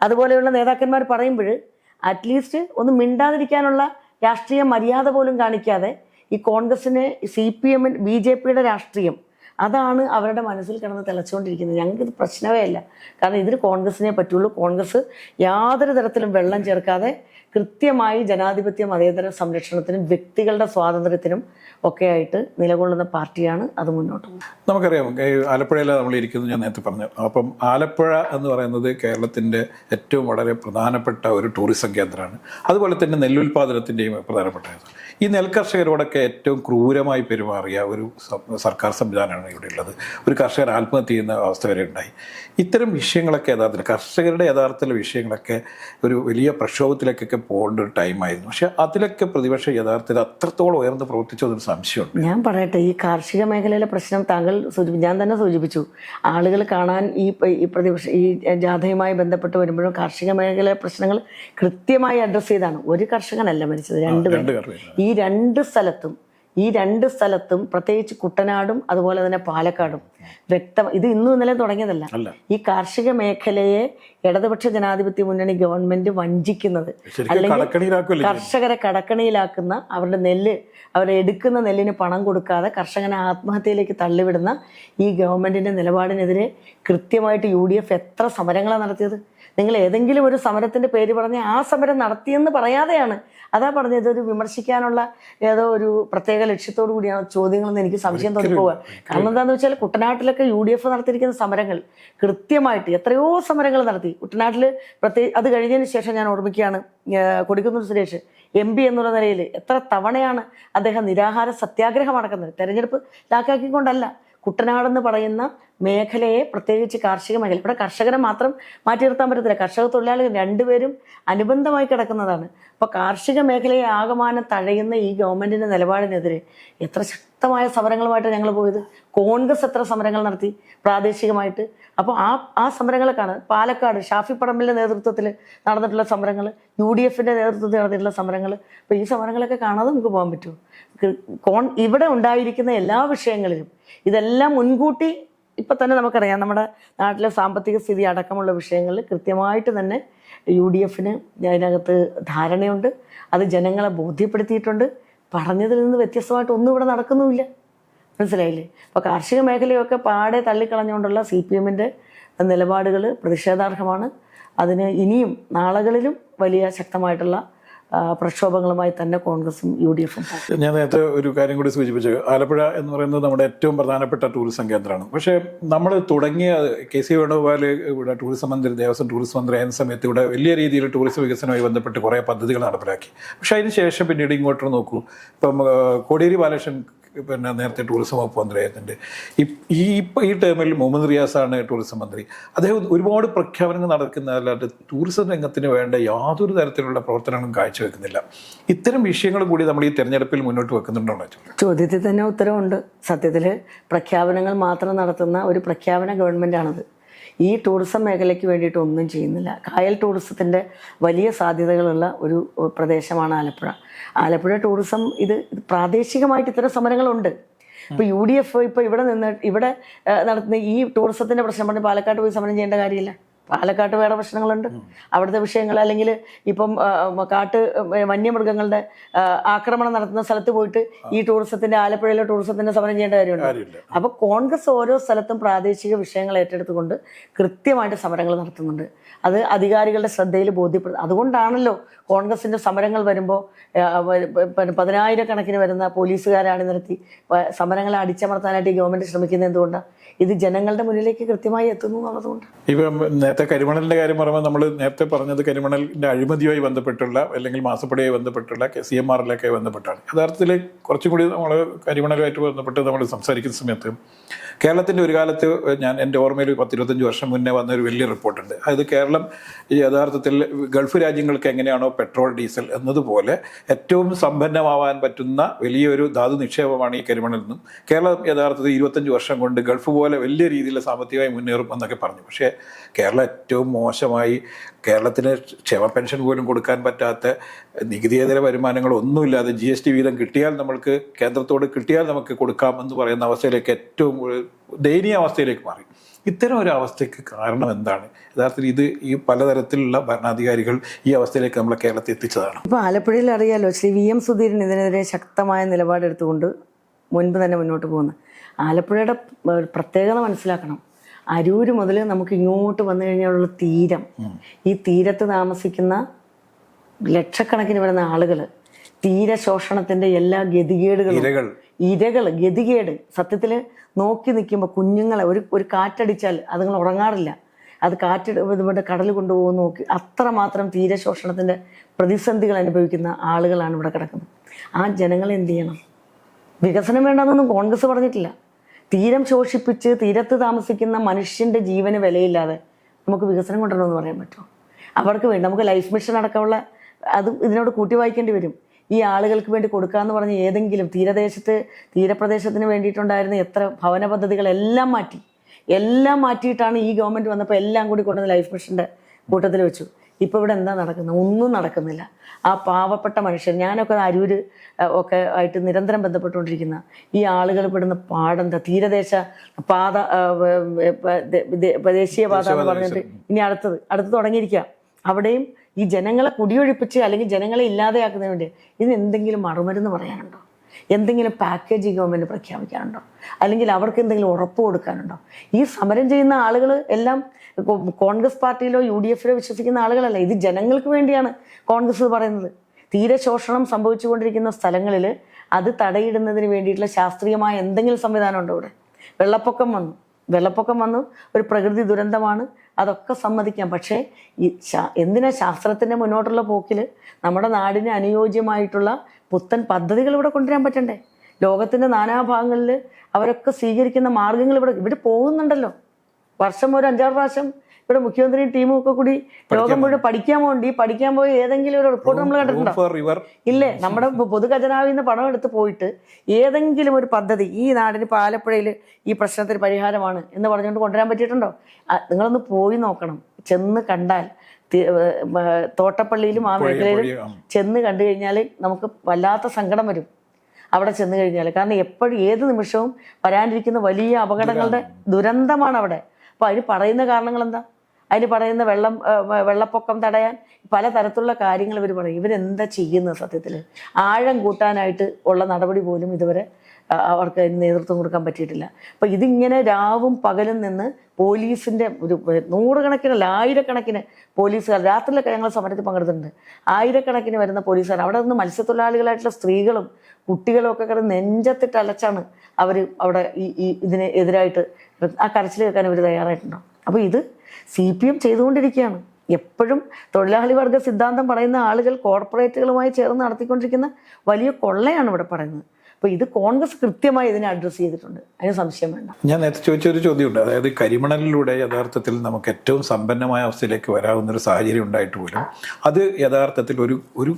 അതുപോലെയുള്ള നേതാക്കന്മാർ പറയുമ്പോൾ അറ്റ്ലീസ്റ്റ് ഒന്ന് മിണ്ടാതിരിക്കാനുള്ള രാഷ്ട്രീയ മര്യാദ പോലും കാണിക്കാതെ ഈ കോൺഗ്രസിന് സി പി എമ്മിന് ബി ജെ പിയുടെ രാഷ്ട്രീയം അതാണ് അവരുടെ മനസ്സിൽ കിടന്ന് തിളച്ചുകൊണ്ടിരിക്കുന്നത്. ഞങ്ങൾക്കിത് പ്രശ്നമേ അല്ല. കാരണം ഇതിന് കോൺഗ്രസിനെ പറ്റുള്ളൂ കോൺഗ്രസ് യാതൊരു തരത്തിലും വെള്ളം ചേർക്കാതെ കൃത്യമായി ജനാധിപത്യ മതേതര സംരക്ഷണത്തിനും വ്യക്തികളുടെ സ്വാതന്ത്ര്യത്തിനും ഒക്കെ ആയിട്ട് നിലകൊള്ളുന്ന പാർട്ടിയാണ് അത് മുന്നോട്ട് പോകുന്നത്. നമുക്കറിയാം ആലപ്പുഴയിലാണ് നമ്മൾ ഇരിക്കുന്നത് ഞാൻ നേരത്തെ പറഞ്ഞു. അപ്പം ആലപ്പുഴ എന്ന് പറയുന്നത് കേരളത്തിന്റെ ഏറ്റവും വളരെ പ്രധാനപ്പെട്ട ഒരു ടൂറിസം കേന്ദ്രമാണ്. അതുപോലെ തന്നെ നെല്ലുൽപാദനത്തിന്റെയും പ്രധാനപ്പെട്ട. ഈ നെൽകർഷകരോടൊക്കെ ഏറ്റവും ക്രൂരമായി പെരുമാറിയ ഒരു സർക്കാർ സംവിധാനമാണ് ഇവിടെ ഉള്ളത്. ഒരു കർഷകർ ആത്മഹത്യ ചെയ്യുന്ന അവസ്ഥ വരെ ഉണ്ടായി. ഇത്തരം വിഷയങ്ങളൊക്കെ യഥാർത്ഥത്തിൽ കർഷകരുടെ യഥാർത്ഥത്തിലെ വിഷയങ്ങളൊക്കെ ഒരു വലിയ പ്രക്ഷോഭത്തിലേക്കൊക്കെ പോകേണ്ട ഒരു ടൈമായിരുന്നു പക്ഷെ അതിലൊക്കെ പ്രതിപക്ഷം യഥാർത്ഥത്തിൽ അത്രത്തോളം ഉയർന്ന് പ്രവർത്തിച്ചതൊരു സംശയമുണ്ട്. ഞാൻ പറയട്ടെ ഈ കാർഷിക മേഖലയിലെ പ്രശ്നം താങ്കൾ സൂചിപ്പിച്ചു ഞാൻ തന്നെ സൂചിപ്പിച്ചു. ആളുകൾ കാണാൻ ഈ പ്രതിപക്ഷ ഈ ജാഥയുമായി ബന്ധപ്പെട്ട് വരുമ്പോഴും കാർഷിക മേഖലയിലെ പ്രശ്നങ്ങൾ കൃത്യമായി അഡ്രസ്സ് ചെയ്താണ്. ഒരു കർഷകനല്ല മരിച്ചത് രണ്ട് പേർ ഈ രണ്ട് സ്ഥലത്തും ഈ രണ്ട് സ്ഥലത്തും പ്രത്യേകിച്ച് കുട്ടനാടും അതുപോലെ തന്നെ പാലക്കാടും വ്യക്തം ഇത് ഇന്നും ഇന്നലെ തുടങ്ങിയതല്ല. ഈ കാർഷിക മേഖലയെ ഇടതുപക്ഷ ജനാധിപത്യ മുന്നണി ഗവൺമെന്റ് വഞ്ചിക്കുന്നത് അല്ലെങ്കിൽ കർഷകരെ കടക്കണിയിലാക്കുന്ന അവരുടെ നെല്ല് അവരെ എടുക്കുന്ന നെല്ലിന് പണം കൊടുക്കാതെ കർഷകനെ ആത്മഹത്യയിലേക്ക് തള്ളിവിടുന്ന ഈ ഗവൺമെന്റിന്റെ നിലപാടിനെതിരെ കൃത്യമായിട്ട് യു ഡി എഫ് എത്ര സമരങ്ങളാണ് നടത്തിയത്? നിങ്ങൾ ഏതെങ്കിലും ഒരു സമരത്തിന്റെ പേര് പറഞ്ഞ് ആ സമരം നടത്തിയെന്ന് പറയാതെയാണ് അതാ പറഞ്ഞത് ഇതൊരു വിമർശിക്കാനുള്ള ഏതോ ഒരു പ്രത്യേക ലക്ഷ്യത്തോടു കൂടിയാണ് ചോദ്യങ്ങളെന്ന് എനിക്ക് സംശയം തോന്നിപ്പോവുക കാരണം എന്താണെന്ന് വെച്ചാൽ കുട്ടനാട്ടിലൊക്കെ യു ഡി എഫ് നടത്തിയിരിക്കുന്ന സമരങ്ങൾ കൃത്യമായിട്ട് എത്രയോ സമരങ്ങൾ നടത്തി. കുട്ടനാട്ടിൽ പ്രത്യേക അത് കഴിഞ്ഞതിന് ശേഷം ഞാൻ ഓർമ്മിക്കുകയാണ് കൊടിക്കുന്നൂർ കൊടിക്കുന്നിൽ സുരേഷ് എം പി എന്നുള്ള നിലയിൽ എത്ര തവണയാണ് അദ്ദേഹം നിരാഹാര സത്യാഗ്രഹം നടക്കുന്നത് തെരഞ്ഞെടുപ്പ് ലാക്കാക്കിക്കൊണ്ടല്ല കുട്ടനാടെന്ന് പറയുന്ന മേഖലയെ പ്രത്യേകിച്ച് കാർഷിക മേഖല. ഇവിടെ കർഷകരെ മാത്രം മാറ്റി നിർത്താൻ പറ്റത്തില്ല. കർഷക തൊഴിലാളികൾ രണ്ടുപേരും അനുബന്ധമായി കിടക്കുന്നതാണ്. അപ്പോൾ കാർഷിക മേഖലയെ ആകമാനം തഴയുന്ന ഈ ഗവൺമെന്റിന്റെ നിലപാടിനെതിരെ എത്ര ശക്തമായ സമരങ്ങളുമായിട്ട് ഞങ്ങൾ പോയത്. കോൺഗ്രസ് എത്ര സമരങ്ങൾ നടത്തി പ്രാദേശികമായിട്ട്. അപ്പോൾ ആ ആ സമരങ്ങളെ കാണാൻ പാലക്കാട് ഷാഫി പടമ്പിന്റെ നേതൃത്വത്തിൽ നടന്നിട്ടുള്ള സമരങ്ങൾ യു ഡി എഫിന്റെ നേതൃത്വത്തിൽ നടന്നിട്ടുള്ള സമരങ്ങൾ അപ്പോൾ ഈ സമരങ്ങളൊക്കെ കാണാതെ നമുക്ക് പോകാൻ പറ്റുമോ? കോൺ ഇവിടെ ഉണ്ടായിരിക്കുന്ന എല്ലാ വിഷയങ്ങളിലും ഇതെല്ലാം മുൻകൂട്ടി ഇപ്പം തന്നെ നമുക്കറിയാം നമ്മുടെ നാട്ടിലെ സാമ്പത്തിക സ്ഥിതി അടക്കമുള്ള വിഷയങ്ങളിൽ കൃത്യമായിട്ട് തന്നെ യു ഡി എഫിന് അതിനകത്ത് ധാരണയുണ്ട്. അത് ജനങ്ങളെ ബോധ്യപ്പെടുത്തിയിട്ടുണ്ട്. പറഞ്ഞതിൽ നിന്ന് വ്യത്യസ്തമായിട്ട് ഒന്നും ഇവിടെ നടക്കുന്നുമില്ല. മനസ്സിലായില്ലേ? അപ്പോൾ കാർഷിക മേഖലയൊക്കെ പാടെ തള്ളിക്കളഞ്ഞുകൊണ്ടുള്ള സി പി എമ്മിന്റെ നിലപാടുകൾ പ്രതിഷേധാർഹമാണ്. അതിന് ഇനിയും നാളുകളിലും വലിയ ശക്തമായിട്ടുള്ള പ്രക്ഷോഭങ്ങളുമായി തന്നെ കോൺഗ്രസും യു ഡി എഫും ഞാൻ നേരത്തെ ഒരു കാര്യം കൂടി സൂചിപ്പിച്ചു. ആലപ്പുഴ എന്ന് പറയുന്നത് നമ്മുടെ ഏറ്റവും പ്രധാനപ്പെട്ട ടൂറിസം കേന്ദ്രമാണ്. പക്ഷേ നമ്മൾ തുടങ്ങിയ കെ സി വേണുഗോപാൽ ഇവിടെ ടൂറിസം മന്ത്രി ദേവസ്വം ടൂറിസം മന്ത്രി ആയിരുന്ന സമയത്ത് ഇവിടെ വലിയ രീതിയിൽ ടൂറിസം വികസനവുമായി ബന്ധപ്പെട്ട് കുറേ പദ്ധതികൾ നടപ്പിലാക്കി. പക്ഷേ അതിന് ശേഷം പിന്നീട് ഇങ്ങോട്ട് നോക്കൂ. ഇപ്പം കോടിയേരി ബാലകൃഷ്ണൻ പിന്നെ നേരത്തെ ടൂറിസം വകുപ്പ് മന്ത്രിയായിട്ടുണ്ട് ഈ ഇപ്പം ഈ ടേമിൽ മുഹമ്മദ് റിയാസാണ് ടൂറിസം മന്ത്രി. അദ്ദേഹം ഒരുപാട് പ്രഖ്യാപനങ്ങൾ നടക്കുന്നതല്ലാതെ ടൂറിസം രംഗത്തിന് വേണ്ട യാതൊരു തരത്തിലുള്ള പ്രവർത്തനങ്ങളും കാഴ്ചവെക്കുന്നില്ല. ഇത്തരം വിഷയങ്ങൾ കൂടി നമ്മൾ ഈ തെരഞ്ഞെടുപ്പിൽ മുന്നോട്ട് വെക്കുന്നുണ്ടോ ചോദ്യത്തിൽ തന്നെ ഉത്തരവുണ്ട്. സത്യത്തിൽ പ്രഖ്യാപനങ്ങൾ മാത്രം നടത്തുന്ന ഒരു പ്രഖ്യാപന ഗവൺമെന്റാണത് ഈ ടൂറിസം മേഖലയ്ക്ക് വേണ്ടിയിട്ട് ഒന്നും ചെയ്യുന്നില്ല. കായൽ ടൂറിസത്തിന്റെ വലിയ സാധ്യതകളുള്ള ഒരു പ്രദേശമാണ് ആലപ്പുഴ. ആലപ്പുഴ ടൂറിസം ഇത് പ്രാദേശികമായിട്ട് ഇത്തരം സമരങ്ങളുണ്ട്. ഇപ്പൊ യു ഡി എഫ് ഇപ്പൊ ഇവിടെ നിന്ന് ഇവിടെ നടത്തുന്ന ഈ ടൂറിസത്തിന്റെ പ്രശ്നം പറഞ്ഞ് പാലക്കാട് പോയി സമരം ചെയ്യേണ്ട കാര്യമില്ല. പാലക്കാട്ട് വേറെ പ്രശ്നങ്ങളുണ്ട്. അവിടുത്തെ വിഷയങ്ങൾ അല്ലെങ്കിൽ ഇപ്പം കാട്ട് വന്യമൃഗങ്ങളുടെ ആക്രമണം നടത്തുന്ന സ്ഥലത്ത് പോയിട്ട് ഈ ടൂറിസത്തിന്റെ ആലപ്പുഴയിലെ ടൂറിസത്തിന്റെ സമരം ചെയ്യേണ്ട കാര്യമുണ്ട്. അപ്പൊ കോൺഗ്രസ് ഓരോ സ്ഥലത്തും പ്രാദേശിക വിഷയങ്ങൾ ഏറ്റെടുത്തുകൊണ്ട് കൃത്യമായിട്ട് സമരങ്ങൾ നടത്തുന്നുണ്ട്. അത് അധികാരികളുടെ ശ്രദ്ധയിൽ ബോധ്യപ്പെടുന്നത് അതുകൊണ്ടാണല്ലോ കോൺഗ്രസിന്റെ സമരങ്ങൾ വരുമ്പോൾ പതിനായിരക്കണക്കിന് വരുന്ന പോലീസുകാരാണ് നിർത്തി സമരങ്ങളെ അടിച്ചമർത്താനായിട്ട് ഈ ഗവൺമെന്റ് ശ്രമിക്കുന്നത് എന്തുകൊണ്ടാണ് ഇത് ജനങ്ങളുടെ മുന്നിലേക്ക് കൃത്യമായി എത്തുന്നു എന്നുള്ളതുകൊണ്ട്. ഇപ്പം നേരത്തെ കരിമണലിന്റെ കാര്യം പറയുമ്പോൾ നമ്മൾ നേരത്തെ പറഞ്ഞത് കരിമണലിന്റെ അഴിമതിയുമായി ബന്ധപ്പെട്ടുള്ള അല്ലെങ്കിൽ മാസപ്പടിയുമായി ബന്ധപ്പെട്ടുള്ള സി എം ആറിലൊക്കെ ബന്ധപ്പെട്ടാണ്. യഥാർത്ഥത്തിൽ കുറച്ചും കൂടി നമ്മൾ കരിമണലുമായിട്ട് ബന്ധപ്പെട്ട് നമ്മൾ സംസാരിക്കുന്ന സമയത്ത് കേരളത്തിന്റെ ഒരു കാലത്ത് ഞാൻ എന്റെ ഓർമ്മയിൽ പത്തിരുപത്തഞ്ച് വർഷം മുന്നേ വന്ന ഒരു വലിയ റിപ്പോർട്ടുണ്ട്. അതായത് കേരളം ഈ യഥാർത്ഥത്തിൽ ഗൾഫ് രാജ്യങ്ങൾക്ക് എങ്ങനെയാണോ പെട്രോൾ ഡീസൽ എന്നതുപോലെ ഏറ്റവും സമ്പന്നമാവാൻ പറ്റുന്ന വലിയൊരു ധാതു നിക്ഷേപമാണ് ഈ കരിമണൽ നിന്നും. കേരളം യഥാർത്ഥത്തിൽ ഇരുപത്തഞ്ച് വർഷം കൊണ്ട് ഗൾഫ് പോലെ വലിയ രീതിയിൽ സാമ്പത്തികമായി മുന്നേറും എന്നൊക്കെ പറഞ്ഞു. പക്ഷേ കേരളം ഏറ്റവും മോശമായി കേരളത്തിന് ക്ഷേമ പെൻഷൻ പോലും കൊടുക്കാൻ പറ്റാത്ത നികുതിയേതര വരുമാനങ്ങളൊന്നുമില്ലാതെ ജി എസ് ടി വീതം കിട്ടിയാൽ നമ്മൾക്ക് കേന്ദ്രത്തോട് കിട്ടിയാൽ നമുക്ക് കൊടുക്കാം എന്ന് പറയുന്ന അവസ്ഥയിലേക്ക് ഏറ്റവും ദയനീയ അവസ്ഥയിലേക്ക് മാറി. ഇത്തരം ഒരു അവസ്ഥയ്ക്ക് കാരണം എന്താണ്? യഥാർത്ഥത്തിൽ ഇത് ഈ പലതരത്തിലുള്ള ഭരണാധികാരികൾ ഈ അവസ്ഥയിലേക്ക് നമ്മളെ കേരളത്തെ എത്തിച്ചതാണ്. ഇപ്പോൾ ആലപ്പുഴയിൽ അറിയാലോ ശ്രീ വി എം സുധീരൻ ഇതിനെതിരെ ശക്തമായ നിലപാടെടുത്തുകൊണ്ട് മുൻപ് തന്നെ മുന്നോട്ട് പോകുന്നു ആലപ്പുഴയുടെ പ്രത്യേകത മനസ്സിലാക്കണം. അരൂര് മുതൽ നമുക്ക് ഇങ്ങോട്ട് വന്നു കഴിഞ്ഞാലുള്ള തീരം. ഈ തീരത്ത് താമസിക്കുന്ന ലക്ഷക്കണക്കിന് വരുന്ന ആളുകൾ തീരശോഷണത്തിന്റെ എല്ലാ ഗതികേടുകളും ഇരകൾ ഗതികേട് സത്യത്തിൽ നോക്കി നിൽക്കുമ്പോൾ കുഞ്ഞുങ്ങളെ ഒരു ഒരു കാറ്റടിച്ചാൽ അതുങ്ങൾ ഉറങ്ങാറില്ല. അത് കാറ്റ് ഇവിടെ കടൽ കൊണ്ടുപോകുന്ന നോക്കി അത്രമാത്രം തീരശോഷണത്തിന്റെ പ്രതിസന്ധികൾ അനുഭവിക്കുന്ന ആളുകളാണ് ഇവിടെ കിടക്കുന്നത്. ആ ജനങ്ങളെ എന്ത് ചെയ്യണം? വികസനം വേണ്ടെന്നൊന്നും കോൺഗ്രസ് പറഞ്ഞിട്ടില്ല. തീരം ശോഷിപ്പിച്ച് തീരത്ത് താമസിക്കുന്ന മനുഷ്യന്റെ ജീവന് വിലയില്ലാതെ നമുക്ക് വികസനം കൊണ്ടുവരണമെന്ന് പറയാൻ പറ്റുമോ? അവർക്ക് വേണ്ടി നമുക്ക് ലൈഫ് മിഷൻ അടക്കമുള്ള അത് ഇതിനോട് കൂട്ടി വായിക്കേണ്ടി വരും. ഈ ആളുകൾക്ക് വേണ്ടി കൊടുക്കാന്ന് പറഞ്ഞ് ഏതെങ്കിലും തീരദേശത്ത് തീരപ്രദേശത്തിന് വേണ്ടിയിട്ടുണ്ടായിരുന്ന എത്ര ഭവന പദ്ധതികളെല്ലാം മാറ്റി. എല്ലാം മാറ്റിയിട്ടാണ് ഈ ഗവൺമെന്റ് വന്നപ്പോൾ എല്ലാം കൂടി കൊണ്ടുവന്ന് ലൈഫ് മിഷന്റെ കൂട്ടത്തിൽ വെച്ചു. ഇപ്പോൾ ഇവിടെ എന്താ നടക്കുന്നത്? ഒന്നും നടക്കുന്നില്ല. ആ പാവപ്പെട്ട മനുഷ്യൻ ഞാനൊക്കെ അരൂര് ഒക്കെ ആയിട്ട് നിരന്തരം ബന്ധപ്പെട്ടുകൊണ്ടിരിക്കുന്ന ഈ ആളുകൾ പെടുന്ന പാടെന്താ? തീരദേശ പാത ദേശീയ പാത എന്ന് പറഞ്ഞിട്ട് ഇനി അടുത്തത് അടുത്ത് തുടങ്ങിയിരിക്കുക. അവിടെയും ഈ ജനങ്ങളെ കുടിയൊഴിപ്പിച്ച് അല്ലെങ്കിൽ ജനങ്ങളെ ഇല്ലാതെയാക്കുന്നതിന് വേണ്ടി ഇതിന് എന്തെങ്കിലും മറുമരുന്ന് പറയാനുണ്ടോ? എന്തെങ്കിലും പാക്കേജ് ഈ ഗവൺമെന്റ് പ്രഖ്യാപിക്കാനുണ്ടോ? അല്ലെങ്കിൽ അവർക്ക് എന്തെങ്കിലും ഉറപ്പ് കൊടുക്കാനുണ്ടോ? ഈ സമരം ചെയ്യുന്ന ആളുകൾ എല്ലാം കോൺഗ്രസ് പാർട്ടിയിലോ യു ഡി എഫിലോ വിശ്വസിക്കുന്ന ആളുകളല്ല. ഇത് ജനങ്ങൾക്ക് വേണ്ടിയാണ് കോൺഗ്രസ് പറയുന്നത്. തീരെ ശോഷണം സംഭവിച്ചുകൊണ്ടിരിക്കുന്ന സ്ഥലങ്ങളിൽ അത് തടയിടുന്നതിന് വേണ്ടിയിട്ടുള്ള ശാസ്ത്രീയമായ എന്തെങ്കിലും സംവിധാനം ഉണ്ടോ ഇവിടെ? വെള്ളപ്പൊക്കം വന്നു. വെള്ളപ്പൊക്കം വന്നു. ഒരു പ്രകൃതി ദുരന്തമാണ്. അതൊക്കെ സമ്മതിക്കാം. പക്ഷേ ഈ ശാ- എന്തിനാ ശാസ്ത്രത്തിന്റെ മുന്നോട്ടുള്ള പോക്കിൽ നമ്മുടെ നാടിന് അനുയോജ്യമായിട്ടുള്ള പുത്തൻ പദ്ധതികൾ ഇവിടെ കൊണ്ടുവരാൻ പറ്റണ്ടേ? ലോകത്തിന്റെ നാനാഭാഗങ്ങളിൽ അവരൊക്കെ സ്വീകരിക്കുന്ന മാർഗങ്ങൾ ഇവിടെ ഇവിടെ പോകുന്നുണ്ടല്ലോ. വർഷം ഒരു അഞ്ചാറ് പ്രാവശ്യം ഇവിടെ മുഖ്യമന്ത്രിയും ടീമും ഒക്കെ കൂടി ലോകം മുഴുവൻ പഠിക്കാൻ വേണ്ടി പഠിക്കാൻ പോയി ഏതെങ്കിലും ഒരു റിപ്പോർട്ട് നമ്മൾ കണ്ടിട്ടുണ്ടോ? ഇല്ലേ? നമ്മുടെ പൊതുഖജനാവിൽ നിന്ന് പണം എടുത്ത് പോയിട്ട് ഏതെങ്കിലും ഒരു പദ്ധതി ഈ നാടിന് ഇപ്പോൾ ആലപ്പുഴയിൽ ഈ പ്രശ്നത്തിന് പരിഹാരമാണ് എന്ന് പറഞ്ഞുകൊണ്ട് കൊണ്ടുവരാൻ പറ്റിയിട്ടുണ്ടോ? നിങ്ങളൊന്ന് പോയി നോക്കണം. ചെന്ന് കണ്ടാൽ തോട്ടപ്പള്ളിയിലും ആ മേഖലയിലും ചെന്ന് കണ്ടു കഴിഞ്ഞാൽ നമുക്ക് വല്ലാത്ത സങ്കടം വരും. അവിടെ ചെന്ന് കഴിഞ്ഞാൽ. കാരണം എപ്പോഴും ഏത് നിമിഷവും വരാനിരിക്കുന്ന വലിയ അപകടങ്ങളുടെ ദുരന്തമാണ് അവിടെ. അപ്പോൾ അതിന് പറയുന്ന കാരണങ്ങൾ എന്താ? അതിന് പറയുന്ന വെള്ളം വെള്ളപ്പൊക്കം തടയാൻ പല തരത്തിലുള്ള കാര്യങ്ങൾ ഇവർ പറയും. ഇവരെന്താ ചെയ്യുന്നത് സത്യത്തിൽ ആഴം കൂട്ടാനായിട്ട് ഉള്ള നടപടി പോലും ഇതുവരെ അവർക്ക് നേതൃത്വം കൊടുക്കാൻ പറ്റിയിട്ടില്ല. അപ്പോൾ ഇതിങ്ങനെ രാവും പകലും നിന്ന് പോലീസിന്റെ ഒരു നൂറുകണക്കിനല്ല ആയിരക്കണക്കിന് പോലീസുകാർ രാത്രിയിലൊക്കെ ഞങ്ങൾ സമരത്തിൽ പങ്കെടുത്തിട്ടുണ്ട്. ആയിരക്കണക്കിന് വരുന്ന പോലീസുകാർ അവിടെ നിന്ന് മത്സ്യത്തൊഴിലാളികളായിട്ടുള്ള സ്ത്രീകളും കുട്ടികളും ഒക്കെ കിടന്ന് നെഞ്ചത്തിട്ട് അലച്ചാണ് അവർ അവിടെ ഈ ഈ എതിരായിട്ട് ആ കരച്ചിൽ കേൾക്കാൻ ഇവർ തയ്യാറായിട്ടുണ്ടോ? അപ്പോൾ ഇത് സി പി എം ചെയ്തുകൊണ്ടിരിക്കുകയാണ്. എപ്പോഴും തൊഴിലാളി വർഗ സിദ്ധാന്തം പറയുന്ന ആളുകൾ കോർപ്പറേറ്റുകളുമായി ചേർന്ന് നടത്തിക്കൊണ്ടിരിക്കുന്ന വലിയ കൊള്ളയാണ് ഇവിടെ പറയുന്നത്. അപ്പോൾ ഇത് കോൺഗ്രസ് കൃത്യമായി ഇതിനെ അഡ്രസ്സ് ചെയ്തിട്ടുണ്ട്. അതിന് സംശയം വേണ്ട. ഞാൻ നേരത്തെ ചോദിച്ച ഒരു ചോദ്യമുണ്ട്. അതായത് കരിമണലിലൂടെ യഥാർത്ഥത്തിൽ നമുക്ക് ഏറ്റവും സമ്പന്നമായ അവസ്ഥയിലേക്ക് വരാവുന്ന ഒരു സാഹചര്യം ഉണ്ടായിട്ട് പോലും അത് യഥാർത്ഥത്തിൽ ഒരു ഒരു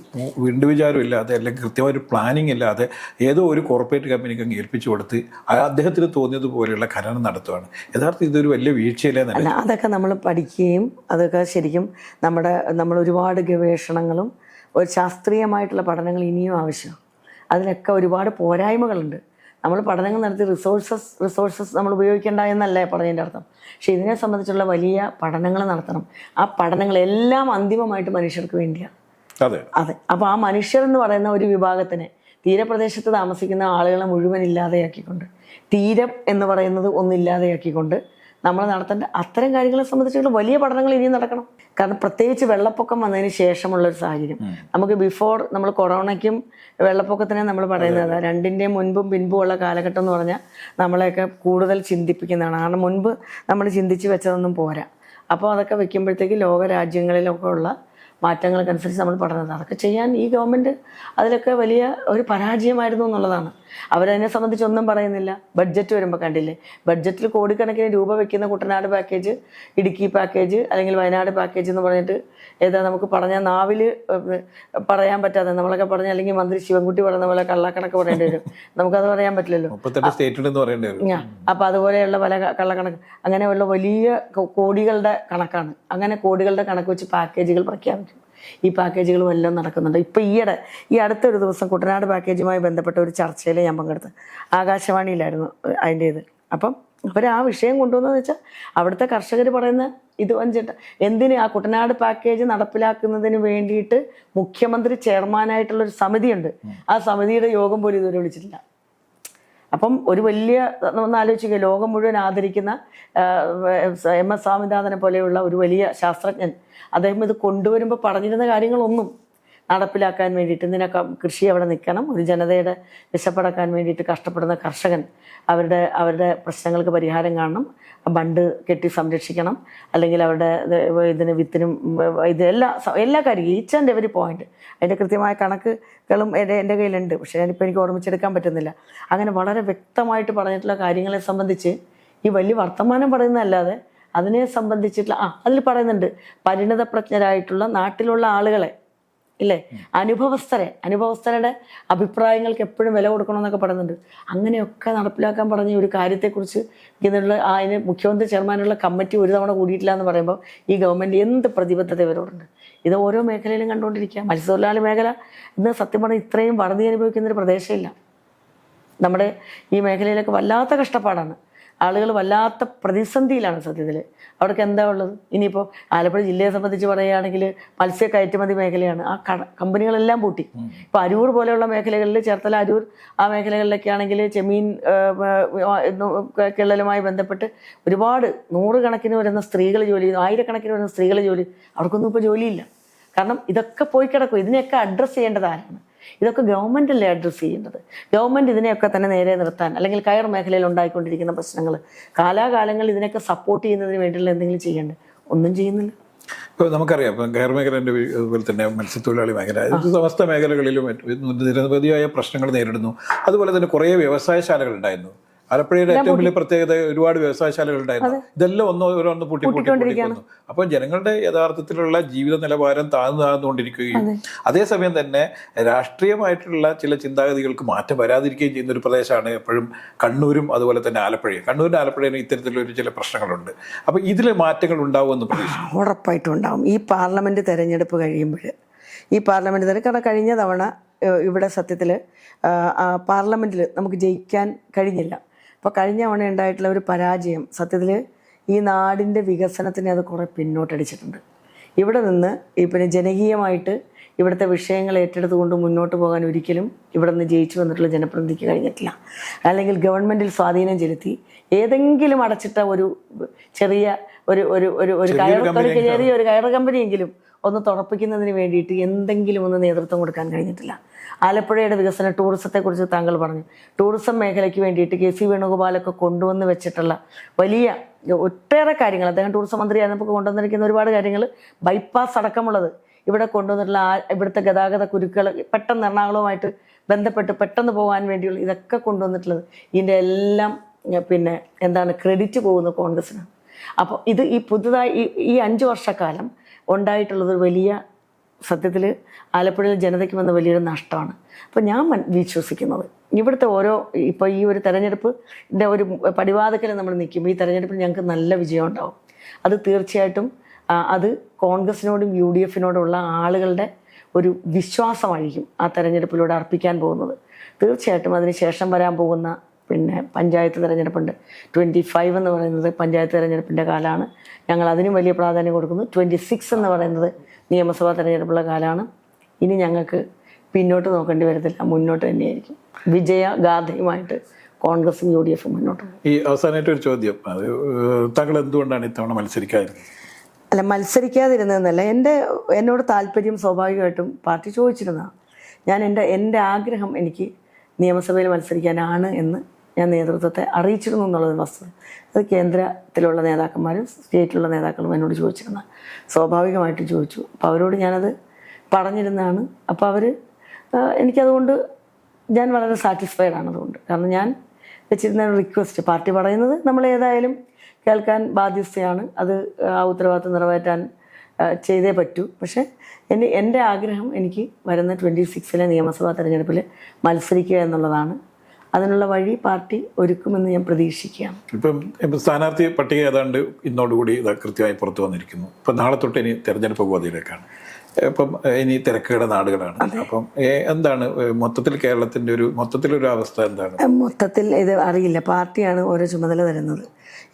വിണ്ടുവിചാരം ഇല്ലാതെ അല്ലെങ്കിൽ കൃത്യമായ ഒരു പ്ലാനിങ് ഇല്ലാതെ ഏതോ ഒരു കോർപ്പറേറ്റ് കമ്പനിക്ക് അങ്ങ് ഏൽപ്പിച്ചു കൊടുത്ത് അദ്ദേഹത്തിന് തോന്നിയതുപോലെയുള്ള ഖനനം നടത്തുകയാണ് യഥാർത്ഥത്തിൽ ഇതൊരു വലിയ വീഴ്ചയിലേ അല്ല? അതൊക്കെ നമ്മൾ പഠിക്കുകയും അതൊക്കെ ശരിക്കും നമ്മുടെ നമ്മൾ ഒരുപാട് ഗവേഷണങ്ങളും ഒരു ശാസ്ത്രീയമായിട്ടുള്ള പഠനങ്ങൾ ഇനിയും ആവശ്യമാണ്. അതിനൊക്കെ ഒരുപാട് പോരായ്മകളുണ്ട്. നമ്മൾ പഠനങ്ങൾ നടത്തി റിസോഴ്സസ് റിസോഴ്സസ് നമ്മൾ ഉപയോഗിക്കേണ്ട എന്നല്ല പറഞ്ഞതിന്റെ അർത്ഥം. പക്ഷേ ഇതിനെ സംബന്ധിച്ചുള്ള വലിയ പഠനങ്ങൾ നടത്തണം. ആ പഠനങ്ങളെല്ലാം അന്തിമമായിട്ട് മനുഷ്യർക്ക് വേണ്ടിയാണ് അതെ. അതെ. അപ്പോൾ ആ മനുഷ്യർ എന്ന് പറയുന്ന ഒരു വിഭാഗത്തിനെ തീരപ്രദേശത്ത് താമസിക്കുന്ന ആളുകളെ മുഴുവൻ ഇല്ലാതെയാക്കിക്കൊണ്ട് തീരം എന്ന് പറയുന്നത് ഒന്നില്ലാതെയാക്കിക്കൊണ്ട് നമ്മൾ നടത്തേണ്ട അത്തരം കാര്യങ്ങളെ സംബന്ധിച്ചുള്ള വലിയ പഠനങ്ങൾ ഇനിയും നടക്കണം. കാരണം പ്രത്യേകിച്ച് വെള്ളപ്പൊക്കം വന്നതിന് ശേഷമുള്ള ഒരു സാഹചര്യം നമുക്ക് ബിഫോർ നമ്മൾ കൊറോണയ്ക്കും വെള്ളപ്പൊക്കത്തിനെ നമ്മൾ പറയുന്നത് രണ്ടിന്റെയും മുൻപും പിൻപും ഉള്ള കാലഘട്ടം എന്ന് പറഞ്ഞാൽ നമ്മളെയൊക്കെ കൂടുതൽ ചിന്തിപ്പിക്കുന്നതാണ്. കാരണം മുൻപ് നമ്മൾ ചിന്തിച്ച് വെച്ചതൊന്നും പോരാ. അപ്പോൾ അതൊക്കെ വെക്കുമ്പോഴത്തേക്ക് ലോക രാജ്യങ്ങളിലൊക്കെ ഉള്ള മാറ്റങ്ങൾക്കനുസരിച്ച് നമ്മൾ പഠനം അതൊക്കെ ചെയ്യാൻ ഈ ഗവൺമെന്റ് അതിലൊക്കെ വലിയ ഒരു പരാജയമായിരുന്നു എന്നുള്ളതാണ്. അവരതിനെ സംബന്ധിച്ച് ഒന്നും പറയുന്നില്ല. ബഡ്ജറ്റ് വരുമ്പോൾ കണ്ടില്ലേ? ബഡ്ജറ്റിൽ കോടിക്കണക്കിന് രൂപ വെക്കുന്ന കുട്ടനാട് പാക്കേജ് ഇടുക്കി പാക്കേജ് അല്ലെങ്കിൽ വയനാട് പാക്കേജ് എന്ന് പറഞ്ഞിട്ട് ഏതാ നമുക്ക് പറഞ്ഞ നാവിൽ പറയാൻ പറ്റാതെ നമ്മളൊക്കെ പറഞ്ഞ അല്ലെങ്കിൽ മന്ത്രി ശിവൻകുട്ടി പറഞ്ഞ പോലെ കള്ളക്കണക്ക് പറയേണ്ടി വരും. നമുക്കത് പറയാൻ പറ്റില്ലല്ലോ. അപ്പം അതുപോലെയുള്ള പല കള്ളക്കണക്ക് അങ്ങനെയുള്ള വലിയ കോടികളുടെ കണക്കാണ്. അങ്ങനെ കോടികളുടെ കണക്ക് വെച്ച് പാക്കേജുകൾ പ്രഖ്യാപിക്കും ഈ പാക്കേജുകളും എല്ലാം നടക്കുന്നുണ്ട്. ഇപ്പം ഈയിടെ ഈ അടുത്തൊരു ദിവസം കുട്ടനാട് പാക്കേജുമായി ബന്ധപ്പെട്ട ഒരു ചർച്ചയിൽ ഞാൻ പങ്കെടുത്തു. ആകാശവാണിയിലായിരുന്നു അതിന്റെ ഇത് അപ്പം അവർ ആ വിഷയം കൊണ്ടുവന്നതെന്ന് വെച്ചാൽ അവിടുത്തെ കർഷകർ പറയുന്ന ഇത് വഞ്ചിട്ട് എന്തിന് ആ കുട്ടനാട് പാക്കേജ് നടപ്പിലാക്കുന്നതിന് വേണ്ടിയിട്ട് മുഖ്യമന്ത്രി ചെയർമാനായിട്ടുള്ള ഒരു സമിതിയുണ്ട്. ആ സമിതിയുടെ യോഗം പോലും ഇതുവരെ വിളിച്ചിട്ടില്ല. അപ്പം ഒരു വലിയ ഒന്ന് ആലോചിക്കുക ലോകം മുഴുവൻ ആദരിക്കുന്ന എം എസ് സ്വാമിനാഥനെ പോലെയുള്ള ഒരു വലിയ ശാസ്ത്രജ്ഞൻ അദ്ദേഹം ഇത് കൊണ്ടുവരുമ്പോൾ പറഞ്ഞിരുന്ന കാര്യങ്ങളൊന്നും നടപ്പിലാക്കാൻ വേണ്ടിയിട്ട് ഇതിനൊക്കെ കൃഷി അവിടെ നിൽക്കണം. ഒരു ജനതയുടെ വിശപ്പടക്കാൻ വേണ്ടിയിട്ട് കഷ്ടപ്പെടുന്ന കർഷകൻ അവരുടെ അവരുടെ പ്രശ്നങ്ങൾക്ക് പരിഹാരം കാണണം. ബണ്ട് കെട്ടി സംരക്ഷിക്കണം. അല്ലെങ്കിൽ അവരുടെ ഇത് ഇതിന് വിത്തിനും ഇത് എല്ലാ എല്ലാ കാര്യവും ഈച്ച് ആൻഡ് എവരി പോയിന്റ് അതിന്റെ കൃത്യമായ കണക്കുകളും എന്റെ എന്റെ കയ്യിലുണ്ട്. പക്ഷേ ഞാനിപ്പോൾ എനിക്ക് ഓർമ്മിച്ചെടുക്കാൻ പറ്റുന്നില്ല. അങ്ങനെ വളരെ വ്യക്തമായിട്ട് പറഞ്ഞിട്ടുള്ള കാര്യങ്ങളെ സംബന്ധിച്ച് ഈ വലിയ വർത്തമാനം പറയുന്നതല്ലാതെ അതിനെ സംബന്ധിച്ചിട്ടുള്ള ആ അതിൽ പറയുന്നുണ്ട്. പരിണതപ്രജ്ഞരായിട്ടുള്ള നാട്ടിലുള്ള ആളുകളെ ഇല്ലേ? അനുഭവസ്ഥരെ. അനുഭവസ്ഥരുടെ അഭിപ്രായങ്ങൾക്ക് എപ്പോഴും വില കൊടുക്കണമെന്നൊക്കെ പറയുന്നുണ്ട്. അങ്ങനെയൊക്കെ നടപ്പിലാക്കാൻ പറഞ്ഞ ഒരു കാര്യത്തെക്കുറിച്ച് ഇതിനുള്ള അതിന് മുഖ്യമന്ത്രി ചെയർമാനുള്ള കമ്മിറ്റി ഒരു തവണ കൂടിയിട്ടില്ല എന്ന് പറയുമ്പോൾ ഈ ഗവൺമെന്റ് എന്ത് പ്രതിബദ്ധത ഇവരോടുണ്ട്? ഇത് ഓരോ മേഖലയിലും കണ്ടുകൊണ്ടിരിക്കുക. മത്സ്യത്തൊഴിലാളി മേഖല ഇന്ന് സത്യം പറഞ്ഞാൽ ഇത്രയും വറുതി അനുഭവിക്കുന്ന ഒരു പ്രദേശമില്ല. നമ്മുടെ ഈ മേഖലയിലൊക്കെ വല്ലാത്ത കഷ്ടപ്പാടാണ്. ആളുകൾ വല്ലാത്ത പ്രതിസന്ധിയിലാണ് സത്യത്തിൽ. അവർക്ക് എന്താ ഉള്ളത്? ഇനിയിപ്പോൾ ആലപ്പുഴ ജില്ലയെ സംബന്ധിച്ച് പറയുകയാണെങ്കിൽ മത്സ്യ കയറ്റുമതി മേഖലയാണ്. ആ കട കമ്പനികളെല്ലാം പൂട്ടി. ഇപ്പോൾ അരൂർ പോലെയുള്ള മേഖലകളിൽ ചേർത്തല അരൂർ ആ മേഖലകളിലൊക്കെ ആണെങ്കിൽ ചെമീൻ കിള്ളലുമായി ബന്ധപ്പെട്ട് ഒരുപാട് നൂറുകണക്കിന് വരുന്ന സ്ത്രീകൾ ജോലി ചെയ്യുന്നു. ആയിരക്കണക്കിന് വരുന്ന സ്ത്രീകൾ ജോലി അവർക്കൊന്നും ഇപ്പോൾ ജോലിയില്ല. കാരണം ഇതൊക്കെ പോയി കിടക്കും. ഇതിനെയൊക്കെ അഡ്രസ്സ് ചെയ്യേണ്ടത് ആരാണ്? ഇതൊക്കെ ഗവൺമെന്റല്ലേ അഡ്രസ്സ് ചെയ്യുന്നത്? ഗവൺമെന്റ് ഇതിനെയൊക്കെ തന്നെ നേരെ നിർത്താൻ അല്ലെങ്കിൽ കയർ മേഖലയിൽ ഉണ്ടായിക്കൊണ്ടിരിക്കുന്ന പ്രശ്നങ്ങൾ കാലാകാലങ്ങളിൽ ഇതിനൊക്കെ സപ്പോർട്ട് ചെയ്യുന്നതിന് വേണ്ടിയുള്ള എന്തെങ്കിലും ചെയ്യേണ്ടത് ഒന്നും ചെയ്യുന്നില്ല. ഇപ്പോൾ നമുക്കറിയാം ഇപ്പം കയർ മേഖലേന്റെ അതുപോലെ തന്നെ മത്സ്യത്തൊഴിലാളി മേഖല സമസ്ത മേഖലകളിലും നിരവധിയായ പ്രശ്നങ്ങൾ നേരിടുന്നു. അതുപോലെ തന്നെ കുറേ വ്യവസായശാലകൾ ഉണ്ടായിരുന്നു. ആലപ്പുഴയുടെ ഏറ്റവും വലിയ പ്രത്യേകത ഒരുപാട് വ്യവസായശാലകൾ ഉണ്ടായിരുന്നു ഇതെല്ലാം ഒന്ന് ഓരോന്ന് പൂട്ടി പൂട്ടി പൂട്ടിക്കുന്നു. അപ്പോൾ ജനങ്ങളുടെ യഥാർത്ഥത്തിലുള്ള ജീവിത നിലവാരം താഴ്ന്നു താഴ്ന്നുകൊണ്ടിരിക്കുകയും അതേസമയം തന്നെ രാഷ്ട്രീയമായിട്ടുള്ള ചില ചിന്താഗതികൾക്ക് മാറ്റം വരാതിരിക്കുകയും ചെയ്യുന്ന ഒരു പ്രദേശമാണ് എപ്പോഴും കണ്ണൂരും അതുപോലെ തന്നെ ആലപ്പുഴയും. കണ്ണൂരിന്റെ ആലപ്പുഴയിലും ഇത്തരത്തിലൊരു ചില പ്രശ്നങ്ങളുണ്ട്. അപ്പോൾ ഇതിൽ മാറ്റങ്ങൾ ഉണ്ടാവുമെന്ന് പ്രതീക്ഷിക്കുന്നു. ഉറപ്പായിട്ടും ഉണ്ടാവും. ഈ പാർലമെന്റ് തെരഞ്ഞെടുപ്പ് കഴിയുമ്പോൾ ഈ പാർലമെന്റ് തെരഞ്ഞെടുപ്പ് കഴിഞ്ഞ തവണ ഇവിടെ സത്യത്തിൽ പാർലമെന്റിൽ നമുക്ക് ജയിക്കാൻ കഴിഞ്ഞില്ല. അപ്പോൾ കഴിഞ്ഞ തവണ ഉണ്ടായിട്ടുള്ള ഒരു പരാജയം സത്യത്തിൽ ഈ നാടിന്റെ വികസനത്തിനെ അത് കുറേ പിന്നോട്ടടിച്ചിട്ടുണ്ട്. ഇവിടെ നിന്ന് ഈ പിന്നെ ജനകീയമായിട്ട് ഇവിടുത്തെ വിഷയങ്ങൾ ഏറ്റെടുത്തുകൊണ്ട് മുന്നോട്ട് പോകാൻ ഒരിക്കലും ഇവിടെ നിന്ന് ജയിച്ചു വന്നിട്ടുള്ള ജനപ്രതിനിധിക്ക് കഴിഞ്ഞിട്ടില്ല. അല്ലെങ്കിൽ ഗവൺമെന്റിൽ സ്വാധീനം ചെലുത്തി ഏതെങ്കിലും അടച്ചിട്ട ഒരു ചെറിയ ഒരു ഒരു ഒരു ഒരു കയർ ഒരു ചെറിയ ഒരു കയർ കമ്പനിയെങ്കിലും ഒന്ന് തുറപ്പിക്കുന്നതിന് വേണ്ടിയിട്ട് എന്തെങ്കിലും ഒന്ന് നേതൃത്വം കൊടുക്കാൻ കഴിഞ്ഞിട്ടില്ല. ആലപ്പുഴയുടെ വികസന ടൂറിസത്തെക്കുറിച്ച് താങ്കൾ പറഞ്ഞു. ടൂറിസം മേഖലയ്ക്ക് വേണ്ടിയിട്ട് കെ സി വേണുഗോപാലൊക്കെ കൊണ്ടുവന്ന് വെച്ചിട്ടുള്ള വലിയ ഒട്ടേറെ കാര്യങ്ങൾ. അദ്ദേഹം ടൂറിസം മന്ത്രി ആയിരുന്നപ്പോൾ കൊണ്ടുവന്നിരിക്കുന്ന ഒരുപാട് കാര്യങ്ങൾ ബൈപ്പാസ് അടക്കമുള്ളത്. ഇവിടെ കൊണ്ടുവന്നിട്ടുള്ള ആ ഇവിടുത്തെ ഗതാഗത കുരുക്കൾ പെട്ടെന്ന് എറണാകുളവുമായിട്ട് ബന്ധപ്പെട്ട് പെട്ടെന്ന് പോകാൻ വേണ്ടിയുള്ള ഇതൊക്കെ കൊണ്ടുവന്നിട്ടുള്ളത്. ഇതിന്റെ എല്ലാം പിന്നെ എന്താണ് ക്രെഡിറ്റ് പോകുന്നത് കോൺഗ്രസ്സിനാണ് അപ്പോൾ ഇത് ഈ പുതുതായി ഈ ഈ അഞ്ച് വർഷക്കാലം ഉണ്ടായിട്ടുള്ളത് വലിയ സത്യത്തിൽ ആലപ്പുഴയിലെ ജനതയ്ക്ക് വന്ന വലിയൊരു നഷ്ടമാണ്. അപ്പോൾ ഞാൻ വിശ്വസിക്കുന്നത്. ഇവിടുത്തെ ഓരോ ഇപ്പോൾ ഈ ഒരു തെരഞ്ഞെടുപ്പിന്റെ ഒരു പടിവാതക്കൽ നമ്മൾ നിൽക്കും. ഈ തെരഞ്ഞെടുപ്പിൽ ഞങ്ങൾക്ക് നല്ല വിജയം ഉണ്ടാവും. അത് തീർച്ചയായിട്ടും അത് കോൺഗ്രസിനോടും യു ഡി എഫിനോടുമുള്ള ആളുകളുടെ ഒരു വിശ്വാസമായിരിക്കും ആ തെരഞ്ഞെടുപ്പിലൂടെ അർപ്പിക്കാൻ പോകുന്നത്. തീർച്ചയായിട്ടും അതിന് ശേഷം വരാൻ പോകുന്ന പിന്നെ പഞ്ചായത്ത് തിരഞ്ഞെടുപ്പുണ്ട്. ട്വന്റി ഫൈവ് എന്ന് പറയുന്നത് പഞ്ചായത്ത് തിരഞ്ഞെടുപ്പിന്റെ കാലമാണ് ഞങ്ങൾ അതിനും വലിയ പ്രാധാന്യം കൊടുക്കുന്നു. ട്വന്റി സിക്സ് എന്ന് പറയുന്നത് നിയമസഭാ തിരഞ്ഞെടുപ്പുള്ള കാലമാണ് ഇനി ഞങ്ങൾക്ക് പിന്നോട്ട് നോക്കേണ്ടി വരത്തില്ല. മുന്നോട്ട് തന്നെയായിരിക്കും. വിജയ ഗാഥയുമായിട്ട് കോൺഗ്രസും യു ഡി എഫും മുന്നോട്ട് ഈ അവസാനമായിട്ട് ഒരു ചോദ്യം. അത് താങ്കൾ എന്തുകൊണ്ടാണ് ഇത്തവണ മത്സരിക്കാതിരുന്നത്? അല്ല മത്സരിക്കാതിരുന്നതെന്നല്ല. എന്റെ എന്നോട് താല്പര്യം സ്വാഭാവികമായിട്ടും പാർട്ടി ചോദിച്ചിരുന്നതാണ്. ഞാൻ എന്റെ എന്റെ ആഗ്രഹം എനിക്ക് നിയമസഭയിൽ മത്സരിക്കാനാണ് എന്ന് ഞാൻ നേതൃത്വത്തെ അറിയിച്ചിരുന്നു എന്നുള്ളത് വസ്തുത. അത് കേന്ദ്രത്തിലുള്ള നേതാക്കന്മാരും സ്റ്റേറ്റിലുള്ള നേതാക്കളും എന്നോട് ചോദിച്ചിരുന്ന. സ്വാഭാവികമായിട്ട് ചോദിച്ചു. അപ്പോൾ അവരോട് ഞാനത് പറഞ്ഞിരുന്നതാണ്. അപ്പോൾ അവർ എനിക്കതുകൊണ്ട് ഞാൻ വളരെ സാറ്റിസ്ഫൈഡ് ആണ് അതുകൊണ്ട്. കാരണം ഞാൻ വെച്ചിരുന്ന റിക്വസ്റ്റ് പാർട്ടി പറയുന്നത് നമ്മൾ ഏതായാലും കേൾക്കാൻ ബാധ്യസ്ഥയാണ്. അത് ആ ഉത്തരവാദിത്വം നിറവേറ്റാൻ ചെയ്തേ പറ്റൂ. പക്ഷേ എന്റെ എന്റെ ആഗ്രഹം എനിക്ക് വരുന്ന ട്വന്റി സിക്സിലെ നിയമസഭാ തെരഞ്ഞെടുപ്പിൽ മത്സരിക്കുക എന്നുള്ളതാണ്. അതിനുള്ള വഴി പാർട്ടി ഒരുക്കുമെന്ന് ഞാൻ പ്രതീക്ഷിക്കുകയാണ്. ഇപ്പം സ്ഥാനാർത്ഥി പട്ടിക ഏതാണ്ട് ഇന്നോടുകൂടി ഇത് കൃത്യമായി പുറത്തു വന്നിരിക്കുന്നു. ഇപ്പം നാളെ തൊട്ട് ഇനി തെരഞ്ഞെടുപ്പ് പോകാതിലേക്കാണ് ഇപ്പം ഇനി തിരക്കുകളുടെ നാടുകളാണ്. അപ്പം എന്താണ് മൊത്തത്തിൽ കേരളത്തിന്റെ ഒരു മൊത്തത്തിലൊരു അവസ്ഥ എന്താണ്? മൊത്തത്തിൽ ഇത് അറിയില്ല. പാർട്ടിയാണ് ഓരോ ചുമതല തരുന്നത്.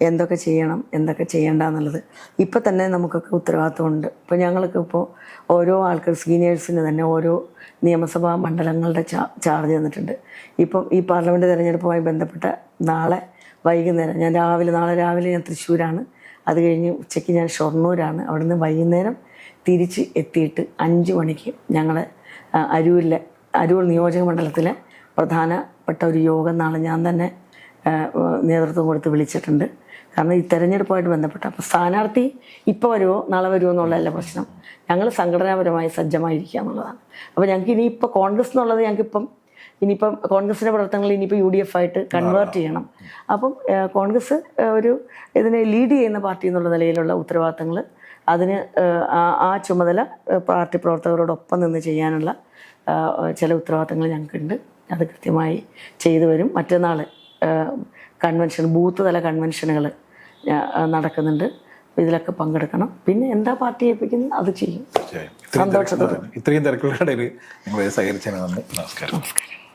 എന്തൊക്കെ ചെയ്യണം എന്തൊക്കെ ചെയ്യണ്ട എന്നുള്ളത്. ഇപ്പം തന്നെ നമുക്കൊക്കെ ഉത്തരവാദിത്വമുണ്ട്. ഇപ്പോൾ ഞങ്ങൾക്ക് ഇപ്പോൾ ഓരോ ആൾക്കാർ സീനിയേഴ്സിന് തന്നെ ഓരോ നിയമസഭാ മണ്ഡലങ്ങളുടെ ചാർജ് തന്നിട്ടുണ്ട്. ഇപ്പം ഈ പാർലമെന്റ് തിരഞ്ഞെടുപ്പുമായി ബന്ധപ്പെട്ട നാളെ വൈകുന്നേരം ഞാൻ രാവിലെ നാളെ രാവിലെ ഞാൻ തൃശ്ശൂരാണ്. അത് കഴിഞ്ഞ് ഉച്ചയ്ക്ക് ഞാൻ ഷൊർണൂരാണ്. അവിടുന്ന് വൈകുന്നേരം തിരിച്ച് എത്തിയിട്ട് അഞ്ച് മണിക്ക് ഞങ്ങളെ അരൂരിലെ അരൂർ നിയോജക മണ്ഡലത്തിലെ പ്രധാനപ്പെട്ട ഒരു യോഗം നാളെ ഞാൻ തന്നെ നേതൃത്വം കൊടുത്ത് വിളിച്ചിട്ടുണ്ട്. കാരണം ഈ തെരഞ്ഞെടുപ്പുമായിട്ട് ബന്ധപ്പെട്ട അപ്പോൾ സ്ഥാനാർത്ഥി ഇപ്പോൾ വരുമോ നാളെ വരുമോ എന്നുള്ളതല്ല പ്രശ്നം. ഞങ്ങൾ സംഘടനാപരമായി സജ്ജമായിരിക്കുക എന്നുള്ളതാണ്. അപ്പോൾ ഞങ്ങൾക്ക് ഇനിയിപ്പോൾ കോൺഗ്രസ് എന്നുള്ളത് ഞങ്ങൾക്കിപ്പം ഇനിയിപ്പം കോൺഗ്രസിന്റെ പ്രവർത്തനങ്ങൾ ഇനിയിപ്പോൾ യു ഡി എഫ് ആയിട്ട് കൺവേർട്ട് ചെയ്യണം. അപ്പം കോൺഗ്രസ് ഒരു ഇതിനെ ലീഡ് ചെയ്യുന്ന പാർട്ടി എന്നുള്ള നിലയിലുള്ള ഉത്തരവാദിത്തങ്ങൾ അതിന് ആ, ആ ചുമതല പാർട്ടി പ്രവർത്തകരോടൊപ്പം നിന്ന് ചെയ്യാനുള്ള ചില ഉത്തരവാദിത്തങ്ങൾ ഞങ്ങൾക്കുണ്ട് അത് കൃത്യമായി ചെയ്തു വരും. മറ്റന്നാൾ കൺവെൻഷൻ ബൂത്ത് തല കൺവെൻഷനുകൾ നടക്കുന്നുണ്ട്. ഇതിലൊക്കെ പങ്കെടുക്കണം. പിന്നെ എന്താ പാർട്ടി ഏൽപ്പിക്കുന്നത്? അത് ചെയ്യും. സന്തോഷത്തോടെ. ഇത്രയും തിരക്കുകളുടെ നിങ്ങൾ സഹകരിച്ചതിന് നന്ദി. നമസ്കാരം. നമസ്കാരം.